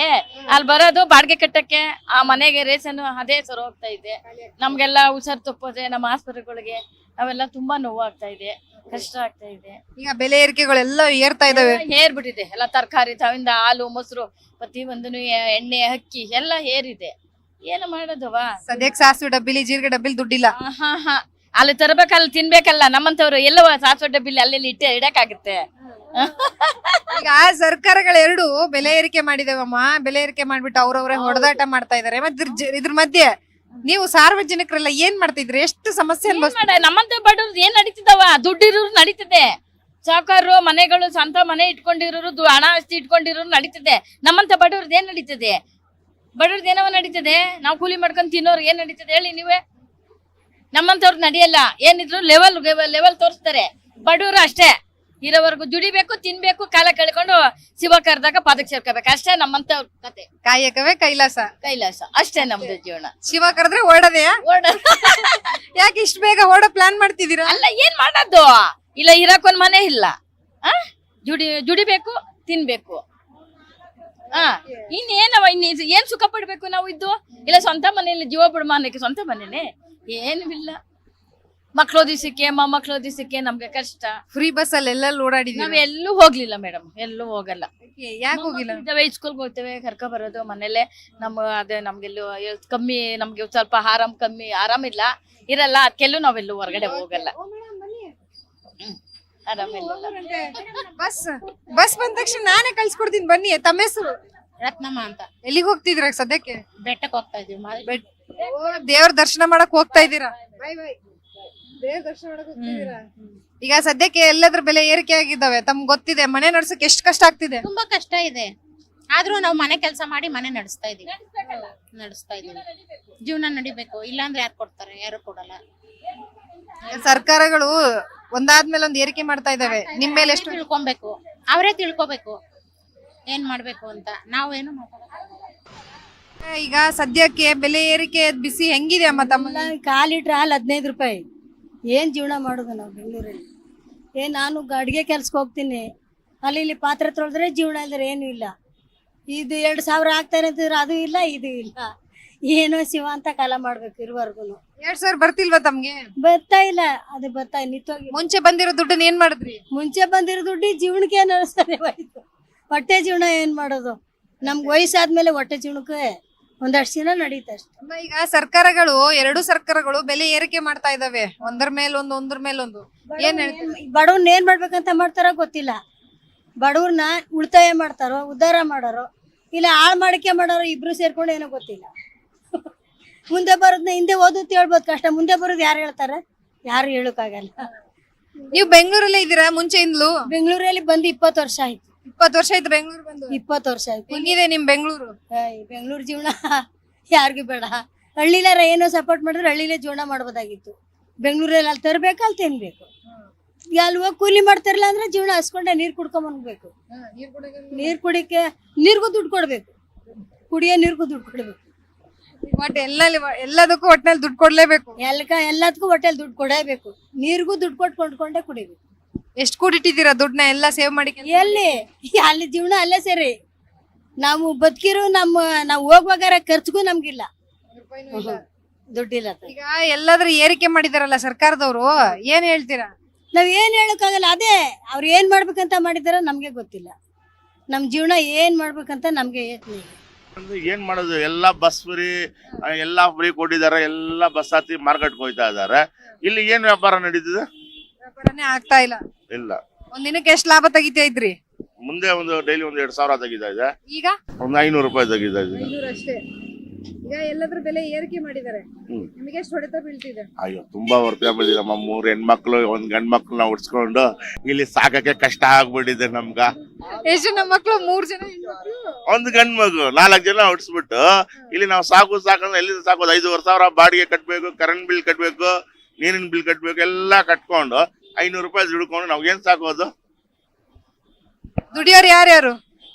ಅಲ್ಲಿ ಬರೋದು ಬಾಡಿಗೆ ಕಟ್ಟಕ್ಕೆ ಆ ಮನೆಗೆ ರೇಷನ್ ಅದೇ ಸರ್ ಹೋಗ್ತಾ ಇದೆ. ನಮ್ಗೆಲ್ಲ ಹುಷಾರ್ ತಪ್ಪೋದೆ ನಮ್ಮ ಆಸ್ಪತ್ರೆಗಳಿಗೆ. ಅವೆಲ್ಲ ತುಂಬಾ ನೋವಾಗ್ತಾ ಇದೆ ಕಷ್ಟ ಆಗ್ತಾ ಇದೆ. ಈಗ ಬೆಲೆ ಏರಿಕೆಗಳೆಲ್ಲ ಏರ್ತಾ ಇದಾವೆ. ಏರ್ಬಿಟ್ಟಿದೆ ಎಲ್ಲ ತರಕಾರಿ ತಾವಿಂದ ಹಾಲು ಮೊಸರು ಪ್ರತಿ ಒಂದನು ಎಣ್ಣೆ ಅಕ್ಕಿ ಎಲ್ಲ ಏರಿದೆ. ಏನು ಮಾಡೋದವಾ ಸದ್ಯಕ್ಕೆ ಸಾಸಿವೆ ಡಬ್ಬಿಲಿ ಜೀರಿಗೆ ಡಬ್ಬಿಲಿ ದುಡ್ಡಿಲ್ಲ. ಹಾ ಹಾ ಅಲ್ಲಿ ತರಬೇಕಲ್ಲ ತಿನ್ಬೇಕಲ್ಲ ನಮ್ಮಂತವ್ರು ಎಲ್ಲವ ಸಾಸಿವೆ ಡಬ್ಬಿಲಿ ಅಲ್ಲೆಲ್ಲಿ ಇಟ್ಟೆ ಇಡಕ್ಕಾಗುತ್ತೆ. ಈಗ ಸರ್ಕಾರಗಳೆರಡು ಬೆಲೆ ಏರಿಕೆ ಮಾಡಿದೇವಮ್ಮ. ಬೆಲೆ ಏರಿಕೆ ಮಾಡ್ಬಿಟ್ಟು ಅವ್ರವ್ರೆ ಹೊಡೆದಾಟ ಮಾಡ್ತಾ ಇದಾರೆ. ಮತ್ತೆ ಇದ್ರ ಜ- ಇದ್ರ ಮಧ್ಯೆ ನೀವು ಸಾರ್ವಜನಿಕರೆಲ್ಲ ಏನ್ ಮಾಡ್ತಿದ್ರಿ? ಎಷ್ಟು ಸಮಸ್ಯೆ ಮಾಡ ನಮ್ಮಂತ ಬಡವ್ರು ಏನ್ ನಡೀತಿದಾವ ದುಡ್ಡಿರೋರು ನಡೀತಿದೆ. ಸಾವುಕಾರರು ಮನೆಗಳು ಸ್ವಂತ ಮನೆ ಇಟ್ಕೊಂಡಿರೋರು ದು- ಹಣ ಆಸ್ತಿ ಇಟ್ಕೊಂಡಿರೋರು ನಡೀತಿದೆ. ನಮ್ಮಂತ ಬಡವ್ರದ್ದು ಏನ್ ನಡೀತದೆ? ಬಡವ್ರದ್ದು ಏನವ ನಡೀತದೆ? ನಾವು ಕೂಲಿ ಮಾಡ್ಕೊಂಡು ತಿನ್ನೋರು ಏನ್ ನಡೀತದೆ? ಹೇಳಿ ನೀವೇ. ನಮ್ಮಂತವ್ರು ನಡೆಯಲ್ಲ. ಏನಿದ್ರು ಲೆವೆಲ್ ಲೆವೆಲ್ ತೋರಿಸ್ತಾರೆ. ಬಡವರು ಅಷ್ಟೇ. ಇರೋವರೆಗೂ ದುಡಿಬೇಕು ತಿನ್ಬೇಕು ಕಾಲ ಕಳ್ಕೊಂಡು ಶಿವ ಕರೆದಾಗ ಪದಕ್ ಸೇರ್ಕೋಬೇಕು. ಅಷ್ಟೇ ನಮ್ಮಂತ ಕತೆ. ಕಾಯಕವೇ ಕೈಲಾಸ. ಕೈಲಾಸ. ಅಷ್ಟೇ ನಮ್ದು ಜೀವನ. ಶಿವ ಕರೆದ್ರೆ ಓಡೋದೆಯಾ? ಓಡ ಯಾಕೆ ಇಷ್ಟ ಬೇಗ ಓಡೋ ಪ್ಲಾನ್ ಮಾಡ್ತಿದ್ದೀರಾ? ಅಲ್ಲ ಏನ್ ಮಾಡೋದು? ಇಲ್ಲ ಇರಕ್ಕೊಂದ್ ಮನೆ ಇಲ್ಲ. ಆ? ಜುಡಿ ಜುಡಿಬೇಕು ತಿನ್ಬೇಕು. ಆ ಇನ್ನೇನವ ಇನ್ ಏನ್ ಸುಖ ಪಡ್ಬೇಕು ನಾವು ಇದ್ದು? ಇಲ್ಲ ಸ್ವಂತ ಮನೆಯಲ್ಲಿ ಜೀವ ಬಿಡ್ಮಾನಕ್ಕೆ ಸ್ವಂತ ಮನೇನೆ? ಏನೂ ಇಲ್ಲ. ಮಕ್ಳು ದಿವಸಕ್ಕೆ ಮೊಮ್ಮಕ್ಳು ದಿವಸಕ್ಕೆ ನಮ್ಗೆ ಕಷ್ಟ. ಫ್ರೀ ಬಸ್ ಅಲ್ಲಿ ಎಲ್ಲ ಓಡಾಡಿದೀವಿ ನಾವ್ ಎಲ್ಲೂ ಹೋಗ್ಲಿಲ್ಲ ಮೇಡಮ್ ಎಲ್ಲೂ ಹೋಗಲ್ಲ. ಯಾಕೆ ಹೋಗಿಲ್ಲ ಇದ್ದಾವೆ ಸ್ಕೂಲ್ಗೆ ಹೋಗ್ತೇವೆ ಕರ್ಕೊ ಬರೋದು ಮನೇಲೆ ನಮ್ಮ ಅದೇ ನಮ್ಗೆಲ್ಲೂ ಕಮ್ಮಿ ನಮ್ಗೆ ಸ್ವಲ್ಪ ಆರಾಮ್ ಕಮ್ಮಿ ಆರಾಮಿಲ್ಲ ಇರಲ್ಲ ಅದಕ್ಕೆಲ್ಲೂ ನಾವೆಲ್ಲೂ ಹೊರಗಡೆ ಹೋಗಲ್ಲ. ಹ್ಮ್. ಆರಾಮಿಲ್ಲ ಬಸ್ ಬಸ್ ಬಂದ ತಕ್ಷಣ ನಾನೇ ಕಳ್ಸ್ಕೊಡ್ತೀನಿ ಬನ್ನಿ ತಮ್ಮ ಹೆಸರು? ರತ್ನಮ್ಮ ಅಂತ. ಎಲ್ಲಿಗೆ ಹೋಗ್ತಿದ್ರ ಸದ್ಯಕ್ಕೆ? ಬೆಟ್ಟಕ್ಕೆ ಹೋಗ್ತಾ ಇದೀವಿ ಬೆಟ್ ಓ, ದೇವ್ರ ದರ್ಶನ ಮಾಡಕ್ ಹೋಗ್ತಾ ಇದ್ದೀರಾ? ಬೈ ಬಾಯ್ ದೇವ್ರ ದರ್ಶನ ಮಾಡಕ್ ಹೋಗ್ತಿದ್ದೀರಾ? ಈಗ ಸದ್ಯಕ್ಕೆ ಎಲ್ಲದ್ರ ಬೆಲೆ ಏರಿಕೆ ಆಗಿದ್ದಾವೆ ತಮ್ಗೆ ಗೊತ್ತಿದೆ ಮನೆ ನಡ್ಸಕ್ ಎಷ್ಟು ಕಷ್ಟ ಆಗ್ತಿದೆ? ತುಂಬಾ ಕಷ್ಟ ಇದೆ. ಆದ್ರೂ ನಾವು ಮನೆ ಕೆಲಸ ಮಾಡಿ ಮನೆ ನಡೆಸ್ತಾ ಇದೀವಿ. ನಡೆಸ್ತಾ ಇದೀವಿ. ಜೀವನ ನಡಿಬೇಕು. ಇಲ್ಲಾಂದ್ರೆ ಯಾರು ಕೊಡ್ತಾರೆ? ಯಾರು ಕೊಡಲ್ಲ. ಸರ್ಕಾರಗಳು ಒಂದಾದ್ಮೇಲೆ ಒಂದ್ ಏರಿಕೆ ಮಾಡ್ತಾ ಇದಾವೆ ನಿಮ್ ಮೇಲೆ ಎಷ್ಟು ತಿಳ್ಕೊಬೇಕು. ಅವರೇ ತಿಳ್ಕೊಬೇಕು. ಏನ್ ಮಾಡ್ಬೇಕು ಅಂತ. ನಾವೇನು. ಈಗ ಸದ್ಯಕ್ಕೆ ಬೆಲೆ ಏರಿಕೆ ಬಿಸಿ ಹೆಂಗಿದೆ ಅಮ್ಮ ತಮ್ಮ ಕಾಲ್ ಲೀಟ್ರ್ ಹಾಲು ಹದಿನೈದು ರೂಪಾಯಿ. ಏನು ಜೀವನ ಮಾಡೋದು ನಾವು ಬೆಂಗಳೂರಲ್ಲಿ? ಏ ನಾನು ಅಡುಗೆ ಕೆಲ್ಸಕ್ಕೆ ಹೋಗ್ತೀನಿ. ಅಲ್ಲಿ ಇಲ್ಲಿ ಪಾತ್ರೆ ತೊಳೆದ್ರೆ ಜೀವನ ಇಲ್ದ್ರೆ ಏನೂ ಇಲ್ಲ. ಇದು ಎರಡು ಸಾವಿರ ಆಗ್ತಾರೆ ಅಂತಿದ್ರೆ ಅದು ಇಲ್ಲ ಇದು ಇಲ್ಲ. ಏನೋ ಶಿವ ಅಂತ ಕಾಲ ಮಾಡ್ಬೇಕು ಇರುವರ್ಗು ಎರಡ್ ಸಾವಿರ ಬರ್ತಿಲ್ವಾ ತಮ್ಗೆ? ಬರ್ತಾ ಇಲ್ಲ. ಅದು ಬರ್ತಾ ನಿಂತೋಗಿ. ಮುಂಚೆ ಬಂದಿರೋ ದುಡ್ಡನ್ನ ಏನ್ ಮಾಡಿದ್ರಿ? ಮುಂಚೆ ಬಂದಿರೋ ದುಡ್ಡು ಜೀವನಕ್ಕೆ ಏನು ಸರಿ ಹೋಯ್ತು. ಹೊಟ್ಟೆ ಜೀವನ ಏನು ಮಾಡೋದು? ನಮ್ಗೆ ವಯಸ್ಸಾದ್ಮೇಲೆ ಹೊಟ್ಟೆ ಜೀವನಕ್ಕೆ ಒಂದಷ್ಟು ದಿನ ನಡೀತಾ ಅಷ್ಟೇ. ಅಮ್ಮ, ಈಗ ಸರ್ಕಾರಗಳು ಎರಡು ಸರ್ಕಾರಗಳು ಬೆಲೆ ಏರಿಕೆ ಮಾಡ್ತಾ ಇದಾವೆ. ಒಂದರ ಮೇಲೊಂದು ಒಂದರ ಮೇಲೊಂದು ಏನ್ ಹೇಳ್ತೀವಿ ಬಡವ್ರನ್ನ ಏನ್ ಮಾಡ್ಬೇಕಂತ ಮಾಡ್ತಾರ ಗೊತ್ತಿಲ್ಲ. ಬಡವ್ರನ್ನ ಉಳಿತಾಯ ಮಾಡ್ತಾರೋ ಉದ್ಧಾರ ಮಾಡೋರು ಇಲ್ಲ ಹಾಳು ಮಾಡಿಕೆ ಮಾಡೋರು ಇಬ್ರು ಸೇರ್ಕೊಂಡು ಏನೋ ಗೊತ್ತಿಲ್ಲ. ಮುಂದೆ ಬರೋದ್ನ ಹಿಂದೆ ಓದುತ್ತೆ ಹೇಳ್ಬೋದು ಕಷ್ಟ. ಮುಂದೆ ಬರೋದು ಯಾರು ಹೇಳ್ತಾರೆ? ಯಾರು ಹೇಳಕ್ಕಾಗಲ್ಲ. ನೀವು ಬೆಂಗಳೂರಲ್ಲೇ ಇದ್ದೀರಾ ಮುಂಚೆಯಿಂದಲೂ ಬೆಂಗಳೂರಲ್ಲಿ ಬಂದು ಇಪ್ಪತ್ತು ವರ್ಷ ಆಯ್ತು. ಇಪ್ಪತ್ತು ವರ್ಷ ಆಯ್ತು ಬೆಂಗಳೂರು ಬಂದು. ಇಪ್ಪತ್ತು ವರ್ಷ ಆಯ್ತು. ಹೆಂಗಿದೆ ನಿಮ್ ಬೆಂಗಳೂರು? ಬೆಂಗಳೂರು ಜೀವನ ಯಾರಿಗೂ ಬೇಡ. ಹಳ್ಳಿಲಾರ ಏನೋ ಸಪೋರ್ಟ್ ಮಾಡಿದ್ರೆ ಹಳ್ಳಿಲೇ ಜೀವನ ಮಾಡ್ಬೋದಾಗಿತ್ತು. ಬೆಂಗಳೂರಲ್ಲಿ ಅಲ್ಲಿ ತರಬೇಕು ಅಲ್ಲಿ ತಿನ್ಬೇಕು. ಅಲ್ಲಿ ಹೋಗಿ ಕೂಲಿ ಮಾಡ್ತಾರಲ್ಲ ಅಂದ್ರೆ ಜೀವನ ಹಸ್ಕೊಂಡೆ ನೀರು ಕುಡ್ಕೊಂಬನ್ಬೇಕು ನೀರು ಕುಡಿಕೆ ನೀರ್ಗೂ ದುಡ್ಡು ಕೊಡ್ಬೇಕು. ಕುಡಿಯೋ ನೀರ್ಗೂ ದುಡ್ಡು ಕೊಡ್ಬೇಕು. ಒಟ್ ಎಲ್ಲ ಎಲ್ಲದಕ್ಕೂ ಒಟ್ನಲ್ಲಿ ದುಡ್ಡು ಕೊಡ್ಲೇಬೇಕು. ಎಲ್ಲಕ ಎಲ್ಲದಕ್ಕೂ ಹೊಟ್ಟೆಲ್ ದುಡ್ಡು ಕೊಡೇಬೇಕು. ನೀರಿಗೂ ದುಡ್ಡು ಕೊಟ್ಟು ಕೊಂಡ್ಕೊಂಡೇ ಕುಡಿಬೇಕು. ಎಷ್ಟು ಕೂಡಿಟ್ಟಿದ್ದೀರಾ ದುಡ್ಡನ್ನ ಎಲ್ಲ ಸೇವ್ ಮಾಡಿ ಎಲ್ಲಿ? ಅಲ್ಲಿ ಜೀವನ ಅಲ್ಲೇ ಸರಿ. ನಾವು ಬದುಕಿರು ನಮ್ಮ ನಾವು ಹೋಗ್ಬೇಕಾರ ಖರ್ಚುಗೂ ನಮ್ಗಿಲ್ಲ. ದುಡ್ಡಿಲ್ಲ. ಈಗ ಎಲ್ಲಾದ್ರೂ ಏರಿಕೆ ಮಾಡಿದಾರಲ್ಲ ಸರ್ಕಾರದವರು ಏನ್ ಹೇಳ್ತೀರಾ? ನಾವ್ ಏನ್ ಹೇಳಕ್ಕಾಗಲ್ಲ ಅದೇ ಅವ್ರು ಏನ್ ಮಾಡ್ಬೇಕಂತ ಮಾಡಿದಾರ ನಮ್ಗೆ ಗೊತ್ತಿಲ್ಲ. ನಮ್ ಜೀವನ ಏನ್ ಮಾಡ್ಬೇಕಂತ ನಮ್ಗೆ ಯೋಚ್ನೆ ಇಲ್ಲ. ಅಂದ್ರೆ ಏನ್ ಮಾಡೋದು ಎಲ್ಲಾ ಬಸ್ ಫ್ರೀ ಎಲ್ಲಾ ಫ್ರೀ ಕೊಟ್ಟಿದ್ದಾರೆ ಎಲ್ಲಾ ಬಸ್ ಹತ್ತಿ ಮಾರ್ಕೆಟ್ ಹೋಯ್ತಾ ಇದಾರೆ ಇಲ್ಲಿ ಏನ್ ವ್ಯಾಪಾರ ನಡೀತಿದೆ? ವ್ಯಾಪಾರನೇ ಆಗ್ತಾ ಇಲ್ಲ. ಇಲ್ಲ. ಒಂದ್ ದಿನಕ್ಕೆ ಎಷ್ಟ್ ಲಾಭ ತೆಗಿತಾ ಇದ್ರಿ? ಮುಂದೆ ಒಂದು ಡೈಲಿ ಒಂದು ಎರಡ್ ಸಾವಿರ ತೆಗಿತಾ ಇದೆ. ಈಗ? ಒಂದು ಐನೂರು ರೂಪಾಯಿ ತೆಗಿತಾ ಇದೆ. ಅಷ್ಟೇ. ಈಗ ಎಲ್ಲದ್ರ ಬೆಲೆ ಏರಿಕೆ ಮಾಡಿದ್ದಾರೆ. ಹ್ಮ್. ನಿಮಗೆ ಎಷ್ಟು ಹೊಡೆತ ಬೀಳ್ತಿದೆ? ಅಯ್ಯೋ ತುಂಬಾ ಹೊರತೆ ಬಂದಿದೆ ಮೂರ್ ಹೆಣ್ಮಕ್ಳು ಒಂದ್ ಗಂಡ್ ಮಕ್ಳನ್ನ ಉಡ್ಸ್ಕೊಂಡು ಇಲ್ಲಿ ಸಾಕಕ್ಕೆ ಕಷ್ಟ ಆಗ್ಬಿಟ್ಟಿದೆ ನಮ್ಗ. ಎಷ್ಟು ನಮ್ಮ ಮಕ್ಳು? ಮೂರ್ ಜನ ಹೆಣ್ಮಕ್ಳು? ಒಂದ್ ಗಂಡ್ ಮಗು ನಾಲ್ಕ್ ಜನ ಉಡ್ಸ್ಬಿಟ್ಟು ಇಲ್ಲಿ ನಾವು ಸಾಕು ಸಾಕಂದ್ರೆ ಎಲ್ಲಿ ಸಾಕೋದು? ಐದೂವರೆ ಸಾವಿರ ಬಾಡಿಗೆ ಕಟ್ಬೇಕು ಕರೆಂಟ್ ಬಿಲ್ ಕಟ್ಬೇಕು ನೀರಿನ ಬಿಲ್ ಕಟ್ಬೇಕು ಎಲ್ಲಾ ಕಟ್ಕೊಂಡು ಐನೂರು ರೂಪಾಯಿ ದುಡ್ಕೊಂಡು ನಾವ್ ಏನ್ ಸಾಕೋದು ದುಡಿಯೋರು ಯಾರ್ಯಾರು?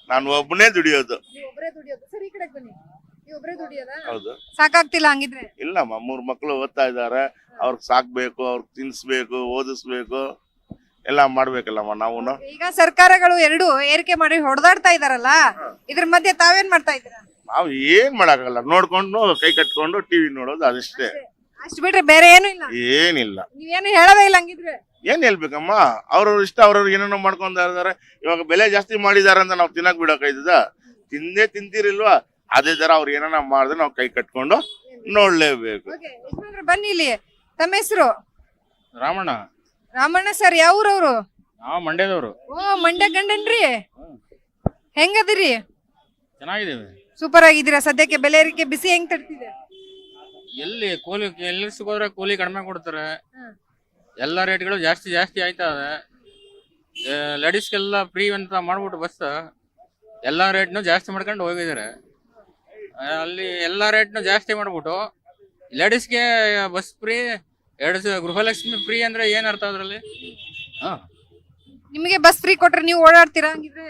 ನಾನು ಒಬ್ಬನೇ ದುಡಿಯೋದು. ಒಬ್ಬರೇ ದುಡಿಯೋದು. ಸರಿ ಈ ಕಡೆ ಬನ್ನಿ. ನೀವು ಒಬ್ಬರೇ ದುಡಿಯೋದಾ? ಹೌದು. ಸಾಕಾಗ್ತಿಲ್ಲ ಹಂಗಿದ್ರೆ. ಇಲ್ಲಮ್ಮ ಮೂರ್ ಮಕ್ಳು ಓದ್ತಾ ಇದಾರೆ ಅವ್ರಿಗೆ ಸಾಕ್ಬೇಕು ಅವ್ರಿಗೆ ತಿನ್ಸ್ಬೇಕು ಓದಿಸ್ಬೇಕು. ಎಲ್ಲ ಮಾಡ್ಬೇಕಲ್ಲಮ್ಮ ನಾವು ಈಗ ಸರ್ಕಾರಗಳು ಎರಡು ಏರಿಕೆ ಮಾಡಿ ಹೊಡೆದಾಡ್ತಾ ಇದಾರಲ್ಲ ಇದ್ರ ಮಧ್ಯೆ ತಾವೇನ್ ಮಾಡ್ತಾ ಇದ್ದೀರಾ? ನಾವು ಏನ್ ಮಾಡಕ್ಕಾಗಲ್ಲ. ನೋಡ್ಕೊಂಡು ಕೈ ಕಟ್ಕೊಂಡು ಟಿವಿ ನೋಡೋದು ಅದಷ್ಟೇ. ಅಷ್ಟ್ ಬಿಟ್ರೆ ಬೇರೆ ಏನು ಇಲ್ಲ. ಏನಿಲ್ಲ. ನೀವೇನು ಹೇಳೋದೇ ಇಲ್ಲ ಹಂಗಿದ್ರೆ. ಏನ್ ಹೇಳ್ಬೇಕಮ್ಮ? ಅವ್ರವ್ರ ಇಷ್ಟ ಅವ್ರವ್ರು ಏನೇನೋ ಮಾಡ್ಕೊಂತ ಇದಾರೆ. ಇವಾಗ ಬೆಲೆ ಜಾಸ್ತಿ ಮಾಡಿದಾರೆ ಅಂತ ನಾವು ತಿನ್ನಕ್ ಬಿಡಕ್ಕಾಯ್ತದ ತಿಂದೇ ತಿಂತೀರಿಲ್ವಾ? ಅದೇ ತರ ಅವ್ರು ಏನಾನ ಮಾಡಿದ್ರೆ ನಾವು ಕೈ ಕಟ್ಕೊಂಡು ನೋಡ್ಲೇಬೇಕು. ಬನ್ನಿ ಇಲ್ಲಿ. ತಮ್ಮ ಹೆಸರು? ರಾಮಣ್ಣ. ರಾಮಣ್ಣ ಸರ್ ಯಾವ ಊರವ್ರು ನಾವು ಮಂಡ್ಯದವರು. ಓ ಮಂಡ್ಯ ಗಂಡನ್ರಿ? ಹೆಂಗದಿರಿ? ಚೆನ್ನಾಗಿದ್ದೀವಿ. ಸೂಪರ್ ಆಗಿದ್ದೀರಾ ಸದ್ಯಕ್ಕೆ ಬೆಲೆ ಏರಿಕೆ ಬಿಸಿ ಹೆಂಗ್ ತಡ್ತಿದೆ ಎಲ್ಲಿ ಕೂಲಿ ಎಲ್ಲಿ ಸಿಗೋದ್ರೆ ಕೂಲಿ ಕಡಿಮೆ ಕೊಡ್ತಾರೆ. ಎಲ್ಲ ರೇಟ್ಗಳು ಜಾಸ್ತಿ ಜಾಸ್ತಿ ಆಯ್ತವೆ ಲೇಡೀಸ್ಗೆಲ್ಲ ಫ್ರೀ ಅಂತ ಮಾಡ್ಬಿಟ್ಟು ಬಸ್. ಎಲ್ಲ ರೇಟ್ನು ಜಾಸ್ತಿ ಮಾಡ್ಕೊಂಡು ಹೋಗಿದ್ದಾರೆ. ಅಲ್ಲಿ ಎಲ್ಲ ರೇಟ್ನು ಜಾಸ್ತಿ ಮಾಡ್ಬಿಟ್ಟು ಲೇಡೀಸ್ಗೆ ಬಸ್ ಫ್ರೀ ಎರಡು ಗೃಹಲಕ್ಷ್ಮಿ ಫ್ರೀ ಅಂದ್ರೆ ಏನು ಅರ್ಥ ಅದರಲ್ಲಿ? ಹಾ. ನಿಮಗೆ ಬಸ್ ಫ್ರೀ ಕೊಟ್ರೆ ನೀವು ಓಡಾಡ್ತೀರಾ ಹಂಗಿದ್ರೆ?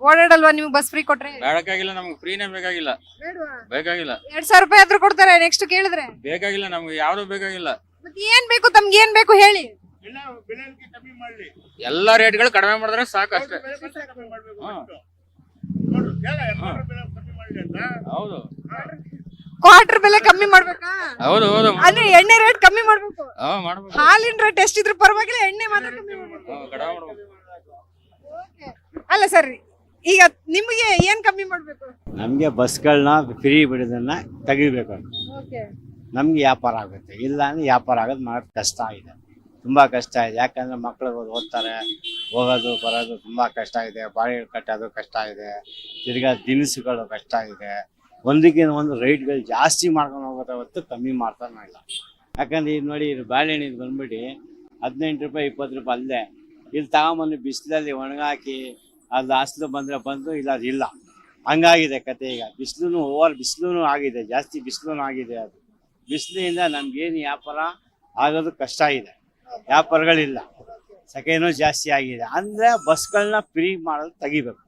ಓಡಾಡಲ್ವಾ ನಿಮ್ಗೆ ಬಸ್ ಫ್ರೀ ಕೊಟ್ರೆ? ಬೇಡಕ್ಕಾಗಿಲ್ಲ ನಮ್ಗೆ ಫ್ರೀನೇ ಬೇಕಾಗಿಲ್ಲ. ಬೇಕಾಗಿಲ್ಲ. ಎರಡ್ ಸಾವಿರ ರೂಪಾಯಿ ಆದ್ರೂ ಕೊಡ್ತಾರೆ ನೆಕ್ಸ್ಟ್ ಕೇಳಿದ್ರೆ? ಬೇಕಾಗಿಲ್ಲ ನಮ್ಗೆ ಯಾರು ಬೇಕಾಗಿಲ್ಲ. ಮತ್ತೆ ಏನ್ ಬೇಕು ತಮ್ಗೆ ಏನ್ ಬೇಕು ಹೇಳಿ. ಎಲ್ಲಾ ರೇಟ್ಗಳು ಕಡಿಮೆ ಮಾಡಿದ್ರೆ ಸಾಕು ಅಷ್ಟೇ. ಹೌದು ಕ್ವಾರ್ಟರ್ ಬೆಲೆ ಕಮ್ಮಿ ಮಾಡ್ಬೇಕಾ? ಹೌದು ಹೌದು. ಅಂದ್ರೆ ಎಣ್ಣೆ ರೇಟ್ ಕಮ್ಮಿ ಮಾಡ್ಬೇಕು. ಹಾ ಮಾಡ್ಬೇಕು. ಹಾಲಿನ ರೇಟ್ ಎಷ್ಟಿದ್ರು ಪರವಾಗಿಲ್ಲ ಎಣ್ಣೆ ಮಾತ್ರ ಕಮ್ಮಿ ಮಾಡ್ಬೇಕು. ಹಾ, ಕಡಿಮೆ ಮಾಡ್ಬೇಕು. ಅಲ್ಲ ಸರ್. ಈಗ ನಿಮಗೆ ಏನ್ ಕಮ್ಮಿ ಮಾಡ್ಬೇಕು? ನಮಗೆ ಬಸ್ಗಳನ್ನ ಫ್ರೀ ಬಿಡೋದನ್ನ ತೆಗಿಬೇಕು. ನಮ್ಗೆ ವ್ಯಾಪಾರ ಆಗುತ್ತೆ. ಇಲ್ಲ ಅಂದ್ರೆ ವ್ಯಾಪಾರ ಆಗೋದು ಮಾಡೋದು ಕಷ್ಟ ಇದೆ ತುಂಬಾ ಕಷ್ಟ ಇದೆ ಯಾಕಂದ್ರೆ ಮಕ್ಕಳು ಓದ್ತಾರೆ ಹೋಗೋದು ಬರೋದು ತುಂಬಾ ಕಷ್ಟ ಇದೆ ಬಾಳೆ ಕಟ್ಟೋದು ಕಷ್ಟ ಇದೆ ತಿರ್ಗಾ ದಿನಸುಗಳು ಕಷ್ಟ ಇದೆ ಒಂದಕ್ಕಿಂತ ಒಂದು ರೇಟ್ಗಳು ಜಾಸ್ತಿ ಮಾಡ್ಕೊಂಡು ಹೋಗೋದೇ ಹೊತ್ತು ಕಮ್ಮಿ ಮಾಡ್ತಾನೆ ಇಲ್ಲ. ಯಾಕಂದ್ರೆ ಇದು ನೋಡಿ ಇದು ಬಾಳೆಹಣ್ಣು ಇದು ಬಂದ್ಬಿಟ್ಟು ಹದಿನೆಂಟು ರೂಪಾಯಿ ಇಪ್ಪತ್ತು ರೂಪಾಯಿ ಅಲ್ಲದೆ ಇಲ್ಲಿ ತಗೊಂಬಂದು ಬಿಸಿಲಲ್ಲಿ ಒಣಗಾಕಿ ಅದು ಲಾಸ್ಟ್ ಬಂದರೆ ಬಂದು ಇಲ್ಲ ಅದು ಇಲ್ಲ. ಹಂಗಾಗಿದೆ ಕತೆ ಈಗ. ಬಿಸಿಲು ಓವರ್ ಬಿಸಿಲು ಆಗಿದೆ. ಜಾಸ್ತಿ ಬಿಸಿಲು ಆಗಿದೆ ಅದು. ಬಿಸಿಲಿಂದ ನಮ್ಗೇನು ವ್ಯಾಪಾರ ಆಗೋದು ಕಷ್ಟ ಇದೆ. ವ್ಯಾಪಾರಗಳಿಲ್ಲ. ಸೆಕೆನೂ ಜಾಸ್ತಿ ಆಗಿದೆ. ಅಂದ್ರೆ ಬಸ್ಗಳನ್ನ ಫ್ರೀ ಮಾಡೋದು ತೆಗಿಬೇಕು.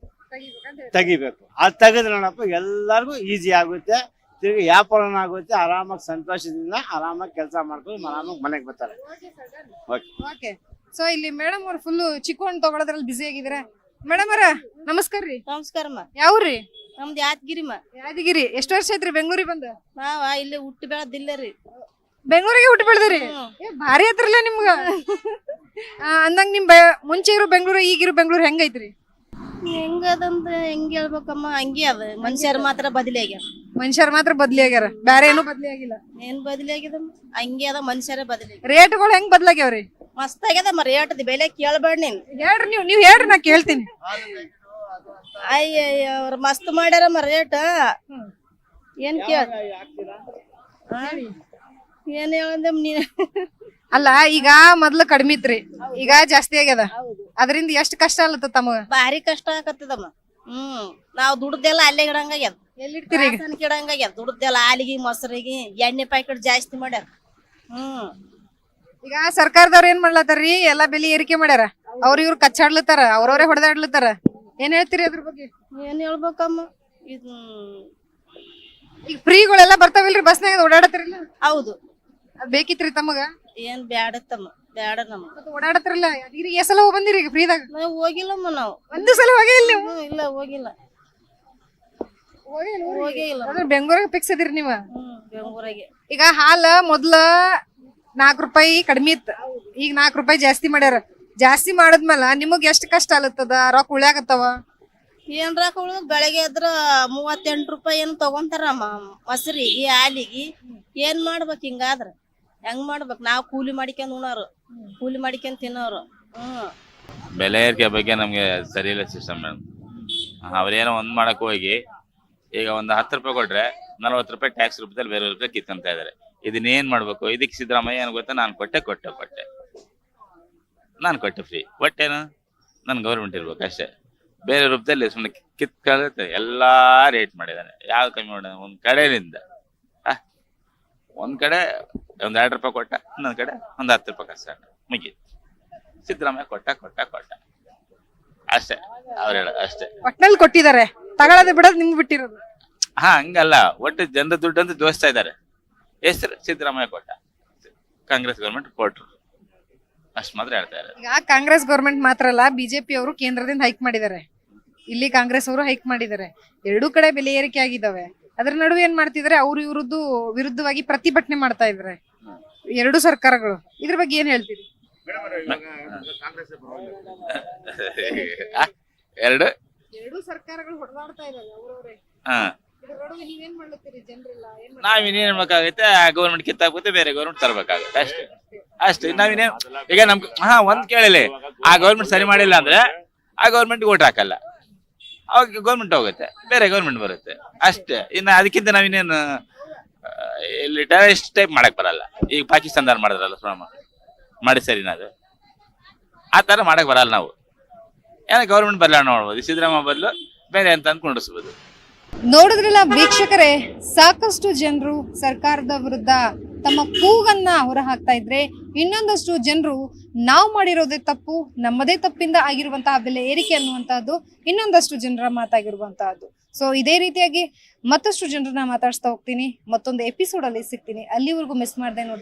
ತೆಗಿಬೇಕು. ಅದು ತೆಗೆದ್ರೆ ನೋಡಪ್ಪ ಎಲ್ಲರಿಗೂ ಈಸಿ ಆಗುತ್ತೆ. ತಿರುಗಿ ವ್ಯಾಪಾರನೂ ಆಗುತ್ತೆ. ಆರಾಮಾಗಿ ಸಂತೋಷದಿಂದ ಆರಾಮಾಗಿ ಕೆಲಸ ಮಾಡ್ಕೊಂಡು ಆರಾಮಾಗಿ ಮನೆಗೆ ಬರ್ತಾರೆ. Okay okay. ಸೊ ಇಲ್ಲಿ ಮೇಡಮ್ ಅವ್ರು ಫುಲ್ ಹಣ್ಣು ತಗೊಳೋದ್ರಲ್ಲಿ ಬಿಸಿ ಆಗಿದ್ರೆ ಮೇಡಮ್ ಅವರ ನಮಸ್ಕಾರ ರೀ. ನಮಸ್ಕಾರಮ್ಮ ಯಾವ್ರಿ? ನಮ್ದು ಯಾದಗಿರಿಮ್ಮ ಯಾದಗಿರಿ. ಎಷ್ಟು ವರ್ಷ ಐತ್ರಿ ಬೆಂಗಳೂರಿಗೆ ಬಂದ? ನಾವ ಇಲ್ಲಿ ಹುಟ್ಟಿ ಬೆಳೆದಿಲ್ಲ ರೀ. ಬೆಂಗಳೂರಿಗೆ ಹುಟ್ಟು ಬೆಳೆದ್ರಿ? ಭಾರಿ ಹತ್ರಲ್ಲ ನಿಮ್ಗ. ಆ, ಅಂದಂಗ ನಿಮ್ ಬೆ- ಮುಂಚೆ ಇರೋ ಬೆಂಗಳೂರು ಈಗಿರೋ ಬೆಂಗಳೂರು ಹೆಂಗೈತ್ರಿ ಹೆಂಗದಂತ ಹೆಂಗ್ ಹೇಳ್ಬೇಕಮ್ಮ? ಹಂಗೆ ಅದ. ಮನುಷ್ಯರು ಮಾತ್ರ ಬದಲಿ ಆಗ್ಯಾರ. ಮನುಷ್ಯರ್ ಮಾತ್ರ ಬದ್ಲಿ ಆಗ್ಯಾರ. ಬ್ಯಾರೆ ಏನು ಬದ್ಲಿ ಆಗಿಲ್ಲ. ಏನ್ ಬದಲಿ ಆಗ್ಯದ ಹಂಗೆ ಅದ ಮನುಷ್ಯರೇ ಬದಲಿ ರೇಟ್ಗಳು ಹೆಂಗ್ ಬದ್ಲಾಗ್ಯಾವ್ರಿ? ಮಸ್ತ್ ಆಗ್ಯದಮ್ಮ ರೇಟ್ ಬೆಲೆ ಕೇಳಬೇಡ ನೀನ್. ಹೇಳ್ರಿ ನೀವು ನೀವು ಹೇಳ್ರಿ ನಾ ಕೇಳ್ತೀನಿ. ಅಯ್ಯ ಅವ್ರ ಮಸ್ತ್ ಮಾಡ್ಯಾರಮ್ಮ ರೇಟ್ ಏನ್ ಕೇಳ ಏನ್ ಹೇಳಂದ ನೀನ್? ಅಲ್ಲ ಈಗ ಮೊದ್ಲು ಕಡಿಮೆ ಇತ್ರಿ. ಈಗ ಜಾಸ್ತಿ ಆಗ್ಯದ. ಅದರಿಂದ ಎಷ್ಟು ಕಷ್ಟ ಅಲ್ಲತ್ತ ತಮಗ? ಭಾರಿ ಕಷ್ಟ ಆಗತ್ತದಮ್ಮ. ಹ್ಮ್. ನಾವ್ ದುಡ್ದೆಲ್ಲ ಅಲ್ಲೇ ಇಡಂಗಾಗ್ಯದ ಎಲ್ಲಿಡ್ತೀರಿ ಇಡಂಗಾಗ್ಯದ ದುಡ್ದೆಲ್ಲ ಹಾಲಿಗೆ ಮೊಸರಿಗೆ ಎಣ್ಣೆ ಪ್ಯಾಕೆಟ್ ಜಾಸ್ತಿ ಮಾಡ್ಯಾರ. ಹ್ಮ್. ಈಗ ಸರ್ಕಾರದವ್ರ ಏನ್ ಮಾಡ್ಲತ್ತಾರ್ರಿ? ಎಲ್ಲಾ ಬೆಲೆ ಏರಿಕೆ ಮಾಡ್ಯಾರ. ಅವ್ರ ಇವ್ರು ಕಚ್ಚಾಡ್ಲತ್ತಾರ ಅವ್ರವ್ರೆ ಹೊಡೆದಾಡ್ಲತ್ತಾರ. ಏನ್ ಹೇಳ್ತೀರಿ ಅದ್ರ ಬಗ್ಗೆ? ಏನ್ ಹೇಳ್ಬೇಕಮ್ಮ? ಇದು ಈಗ ಫ್ರೀಗಳೆಲ್ಲ ಬರ್ತಾವಿಲ್ರಿ ಬಸ್ನಾಗ ಓಡಾಡತ್ತಿರಲ್ಲ ಹೌದು. ಅದ್ ಬೇಕಿತ್ರಿ ತಮಗ? ಏನ್ ಬ್ಯಾಡತ್ತಮ್ಮ ಬ್ಯಾಡ ನಮ್ ಮತ್ತೆ ಓಡಾಡತ್ತಿರಲ್ಲ ಈಗ ಎಷ್ಟ್ ಸಲ ಹೋಗ್ ಬಂದಿರಿ ಈಗ ಫ್ರೀದಾಗ? ನಾವ್ ಹೋಗಿಲ್ಲಮ್ಮ ನಾವು. ಒಂದು ಸಲ ಹೋಗೇ ಇಲ್ಲ ನೀವು? ಹ್ಮ್, ಇಲ್ಲ ಹೋಗಿಲ್ಲ. ಹೋಗೇ ಇಲ್ಲ ಬೆಂಗಳೂರಿಗೆ ಫಿಕ್ಸ್ ಅದಿರಿ ನೀವು? ಹ್ಮ್ ಬೆಂಗಳೂರಾಗೆ. ಈಗ ಹಾಲ ಮೊದ್ಲ ನಾಲ್ಕು ರೂಪಾಯಿ ಕಡಿಮೆ ಇತ್ತು. ಈಗ ನಾಲ್ಕು ರೂಪಾಯಿ ಜಾಸ್ತಿ ಮಾಡ್ಯಾರ. ಜಾಸ್ತಿ ಮಾಡಿದ್ಮೇಲೆ ನಿಮಗ್ ಎಷ್ಟ್ ಕಷ್ಟ ಆಲತ್ತದ? ರೊಕ್ಕ ಉಳ್ಯಾಕತ್ತವ? ಏನ್ರ ಬೆಳಗ್ಗೆ ಎದ್ರ ಮೂವತ್ತೆಂಟು ರೂಪಾಯಿ ಏನು ತಗೊಂತಾರ ಮೊಸರಿಗೆ ಹಾಲಿಗೆ. ಏನ್ ಮಾಡ್ಬೇಕು ಹಿಂಗಾದ್ರ? ಹೆಂಗ್ ಮಾಡ್ಬೇಕು? ನಾವ್ ಕೂಲಿ ಮಾಡಿಕೊಂಡ್ ಉಣೋರು ಕೂಲಿ ಮಾಡಿಕೊಂಡ್ ತಿನ್ನೋರು ಹ್ಮ್. ಬೆಲೆ ಏರಿಕೆ ಬಗ್ಗೆ ನಮಗೆ ಸರಿ ಇಲ್ಲ ಸಿಸ್ಟಮ್ ಮೇಡಮ್ ಅವ್ರೇನೋ ಒಂದ್ ಮಾಡಕ್ ಹೋಗಿ ಈಗ ಒಂದು ಹತ್ತು ರೂಪಾಯಿ ಕೊಟ್ರೆ ನಲವತ್ತು ರೂಪಾಯಿ ಟ್ಯಾಕ್ಸ್ ರೂಪದಲ್ಲಿ ಬೇರೆ ರೂಪಾಯಿ ಕಿತ್ಕೊಂತ ಇದಾರೆ. ಇದನ್ನೇನ್ ಮಾಡ್ಬೇಕು? ಇದಕ್ಕೆ ಸಿದ್ದರಾಮಯ್ಯ ಏನು ಗೊತ್ತಾ? ನಾನು ಕೊಟ್ಟೆ ಕೊಟ್ಟೆ ಕೊಟ್ಟೆ. ನಾನು ಕೊಟ್ಟೆ ಫ್ರೀ ಕೊಟ್ಟೇನು ನನ್ ಗೌರ್ಮೆಂಟ್ ಇರ್ಬೇಕು ಅಷ್ಟೇ. ಬೇರೆ ರೂಪದಲ್ಲಿ ಸುಮ್ಮನೆ ಕಿತ್ಕೊಳ್ಳುತ್ತೆ. ಎಲ್ಲಾ ರೇಟ್ ಮಾಡಿದಾನೆ. ಯಾವ್ದು ಕಮ್ಮಿ ಮಾಡ ಒಂದ್ ಕಡೆಯಿಂದ ಒಂದ್ ಕಡೆ ಒಂದ್ ಎರಡು ರೂಪಾಯಿ ಕೊಟ್ಟ ಇನ್ನೊಂದ್ ಕಡೆ ಒಂದ್ ಹತ್ತು ರೂಪಾಯಿ ಕಷ್ಟ ಮುಗೀತು. ಸಿದ್ದರಾಮಯ್ಯ ಕೊಟ್ಟ ಕೊಟ್ಟ ಕೊಟ್ಟ. ಅಷ್ಟೇ. ಅವ್ರು ಹೇಳೋದು ಅಷ್ಟೇ. ಒಟ್ನಲ್ಲಿ ಕೊಟ್ಟಿದ್ದಾರೆ. ತಗೊಳ್ಳೋದು ಬಿಡೋದು ನಿಮ್ಗೆ ಬಿಟ್ಟಿರೋದು. ಹಾ ಹಂಗಲ್ಲ. ಒಟ್ಟು ಜನರ ದುಡ್ಡು ಅಂತ ದೋಸ್ತಾ ಇದ್ದಾರೆ. ಹೆಸರು ಸಿದ್ದರಾಮಯ್ಯ ಕೊಟ್ಟ ಕಾಂಗ್ರೆಸ್ ಗೌರ್ಮೆಂಟ್ ಕೊಟ್ರು. ಅಷ್ಟು ಮಾತ್ರ ಹೇಳ್ತಾ ಇದ್ದಾರೆ ಈಗ ಕಾಂಗ್ರೆಸ್ ಗೌರ್ಮೆಂಟ್ ಮಾತ್ರ ಅಲ್ಲ ಬಿಜೆಪಿ ಅವರು ಕೇಂದ್ರದಿಂದ ಹೈಕ್ ಮಾಡಿದ್ದಾರೆ. ಇಲ್ಲಿ ಕಾಂಗ್ರೆಸ್ ಅವರು ಹೈಕ್ ಮಾಡಿದ್ದಾರೆ. ಎರಡೂ ಕಡೆ ಬೆಲೆ ಏರಿಕೆ ಆಗಿದ್ದಾವೆ. ಅದ್ರ ನಡುವೆ ಏನ್ ಮಾಡ್ತಿದ್ರೆ ಅವ್ರು ಇವ್ರದ್ದು ವಿರುದ್ಧವಾಗಿ ಪ್ರತಿಭಟನೆ ಮಾಡ್ತಾ ಇದ್ದಾರೆ. ಎರಡು ಸರ್ಕಾರಗಳು. ಇದ್ರ ಬಗ್ಗೆ ಏನ್ ಹೇಳ್ತೀರಿ? ಎರಡು. ಎರಡು ಸರ್ಕಾರಗಳು ಹೊಡೆದಾಡ್ತಾ ಅವ್ರವ್ರೆ. ಹಾ. ನಡುವೆ ನೀವೇನ್ ಮಾಡ್ಲತ್ತೀರಿ ಜನರೆಲ್ಲ? ಏನ್ ನಾವ್ ಇನ್ನೇನ್ ಮಾಡ್ಬೇಕಾಗತ್ತೆ? ಆ ಗೌರ್ಮೆಂಟ್ ಕಿತ್ತಾಕುತ್ತೆ ಬೇರೆ ಗೌರ್ಮೆಂಟ್ ತರ್ಬೇಕಾಗುತ್ತೆ. ಅಷ್ಟೇ. ಅಷ್ಟೇ. ನಾವಿನ್ನೇನ್ ಈಗ ನಮ್ ಹಾ ಒಂದ್ ಕೇಳಿಲಿ. ಆ ಗೌರ್ಮೆಂಟ್ ಸರಿ ಮಾಡಿಲ್ಲ ಅಂದ್ರೆ ಆ ಗೌರ್ಮೆಂಟ್ ಓಟ್ ಹಾಕಲ್ಲ. ಅವಾಗ ಗೌರ್ಮೆಂಟ್ ಹೋಗುತ್ತೆ. ಬೇರೆ ಗೌರ್ಮೆಂಟ್ ಬರುತ್ತೆ. ಅಷ್ಟೇ. ಇನ್ನ ಅದಕ್ಕಿಂತ ನಾವಿನ್ನೇನು ಆ, ಇಲ್ಲಿ ಟೆರರಿಸ್ಟ್ ಟೈಪ್ ಮಾಡಕ್ ಬರಲ್ಲ. ಈಗ ಪಾಕಿಸ್ತಾನದವ್ರು ಮಾಡಿದ್ರಲ್ಲ ಸುನಾಮ ಮಾಡಿ ಸರಿನಾ ಅದು? ಆ ತರ ಮಾಡಕ್ ಬರಲ್ಲ ನಾವು. ಏನೋ ಗೌರ್ಮೆಂಟ್ ಬದಲಾವಣೆ ನೋಡ್ಬೋದು. ಸಿದ್ದರಾಮಯ್ಯ ಬದಲು ಬೇರೆ ಅಂತ ಅಂದ್ಕೊಂಡಿಸ್ಬೋದು ನೋಡಿದ್ರಲ್ಲ ವೀಕ್ಷಕರೇ, ಸಾಕಷ್ಟು ಜನರು ಸರ್ಕಾರದ ವಿರುದ್ಧ ತಮ್ಮ ಕೂಗನ್ನ ಹೊರಹಾಕ್ತಾ ಇದ್ರೆ ಇನ್ನೊಂದಷ್ಟು ಜನರು ನಾವು ಮಾಡಿರೋದೇ ತಪ್ಪು, ನಮ್ಮದೇ ತಪ್ಪಿಂದ ಆಗಿರುವಂತಹ ಬೆಲೆ ಏರಿಕೆ ಅನ್ನುವಂತಹದ್ದು, ಇನ್ನೊಂದಷ್ಟು ಜನರ ಮಾತಾಗಿರುವಂತಹದ್ದು. ಸೊ ಇದೇ ರೀತಿಯಾಗಿ ಮತ್ತಷ್ಟು ಜನರನ್ನ ಮಾತಾಡಿಸ್ತಾ ಹೋಗ್ತೀನಿ. ಮತ್ತೊಂದು ಎಪಿಸೋಡ್ ಅಲ್ಲಿ ಸಿಗ್ತೀನಿ. ಅಲ್ಲಿವರೆಗೂ ಮಿಸ್ ಮಾಡದೆ ನೋಡಿ